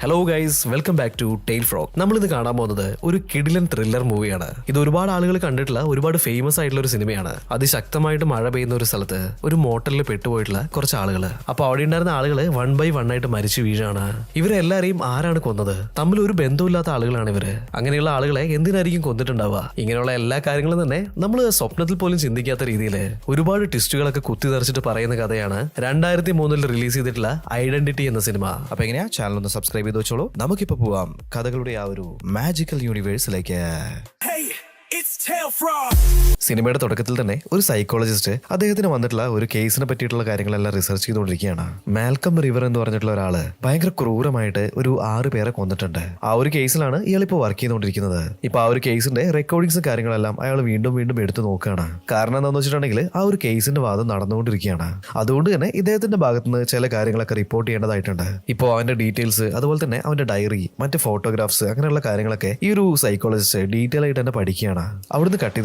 Hello guys welcome back to tail frock നമ്മൾ ഇന്ന് കാണാൻ പോകുന്നത് ഒരു കിഡിലൻ ത്രില്ലർ മൂവിയാണ് ഇത് ഒരുപാട് ആളുകൾ കണ്ടിട്ടുള്ള ഒരുപാട് ഫേമസ് ആയിട്ടുള്ള ഒരു സിനിമയാണ് അതിശക്തമായിട്ട് മഴ പെയ്യുന്ന ഒരു സ്ഥലത്ത് ഒരു മോട്ടലിൽ പെട്ടുപോയിട്ടുള്ള കുറച്ച് ആളുകൾ അപ്പൊ അവിടെ ഉണ്ടായിരുന്ന ആളുകൾ വൺ ബൈ വൺ ആയിട്ട് മരിച്ചു വീഴാണ്. ഇവരെല്ലാരെയും ആരാണ് കൊന്നത്? തമ്മിൽ ഒരു ബന്ധമില്ലാത്ത ആളുകളാണ് ഇവർ. അങ്ങനെയുള്ള ആളുകളെ എന്തിനായിരിക്കും കൊന്നിട്ടുണ്ടാവുക? ഇങ്ങനെയുള്ള എല്ലാ കാര്യങ്ങളും തന്നെ നമ്മൾ സ്വപ്നത്തിൽ പോലും ചിന്തിക്കാത്ത രീതിയിൽ ഒരുപാട് ട്വിസ്റ്റുകളൊക്കെ കുത്തി തെറിച്ചിട്ട് പറയുന്ന കഥയാണ് രണ്ടായിരത്തി മൂന്നിൽ റിലീസ് ചെയ്തിട്ടുള്ള ഐഡന്റിറ്റി എന്ന സിനിമ അപ്പൊ എങ്ങനെയാ? ചാനൽ ഒന്ന് സബ്സ്ക്രൈബ് ചെയ്ത് വെച്ചോളൂ നമുക്കിപ്പോ പോവാം. കഥകളുടെ ആ ഒരു മാജിക്കൽ യൂണിവേഴ്സിലേക്ക് സിനിമയുടെ തുടക്കത്തിൽ തന്നെ ഒരു സൈക്കോളജിസ്റ്റ് അദ്ദേഹത്തിന് വന്നിട്ടുള്ള ഒരു കേസിനെ പറ്റിയിട്ടുള്ള കാര്യങ്ങളെല്ലാം റിസർച്ച് ചെയ്തുകൊണ്ടിരിക്കുകയാണ്. മാൽക്കം റിവർ എന്ന് പറഞ്ഞിട്ടുള്ള ഒരാൾ ഭയങ്കര ക്രൂരമായിട്ട് ഒരു ആറ് പേരെ കൊന്നിട്ടുണ്ട്. ആ ഒരു കേസിലാണ് ഇയാൾ ഇപ്പോൾ വർക്ക് ചെയ്തുകൊണ്ടിരിക്കുന്നത്. ഇപ്പൊ ആ ഒരു കേസിന്റെ റെക്കോർഡിങ്സും കാര്യങ്ങളെല്ലാം അയാൾ വീണ്ടും വീണ്ടും എടുത്തു നോക്കുകയാണ്. കാരണം എന്താണെന്ന് വെച്ചിട്ടുണ്ടെങ്കിൽ ആ ഒരു കേസിന്റെ വാദം നടന്നുകൊണ്ടിരിക്കുകയാണ്. അതുകൊണ്ട് തന്നെ ഇദ്ദേഹത്തിന്റെ ഭാഗത്തുനിന്ന് ചില കാര്യങ്ങളൊക്കെ റിപ്പോർട്ട് ചെയ്യേണ്ടതായിട്ടുണ്ട്. ഇപ്പോൾ അവന്റെ ഡീറ്റെയിൽസ് അതുപോലെ തന്നെ അവന്റെ ഡയറി മറ്റ് ഫോട്ടോഗ്രാഫ്സ് അങ്ങനെയുള്ള കാര്യങ്ങളൊക്കെ ഈ ഒരു സൈക്കോളജിസ്റ്റ് ഡീറ്റെയിൽ ആയിട്ട് തന്നെ പഠിക്കുകയാണ്. അവിടുന്ന് കട്ട്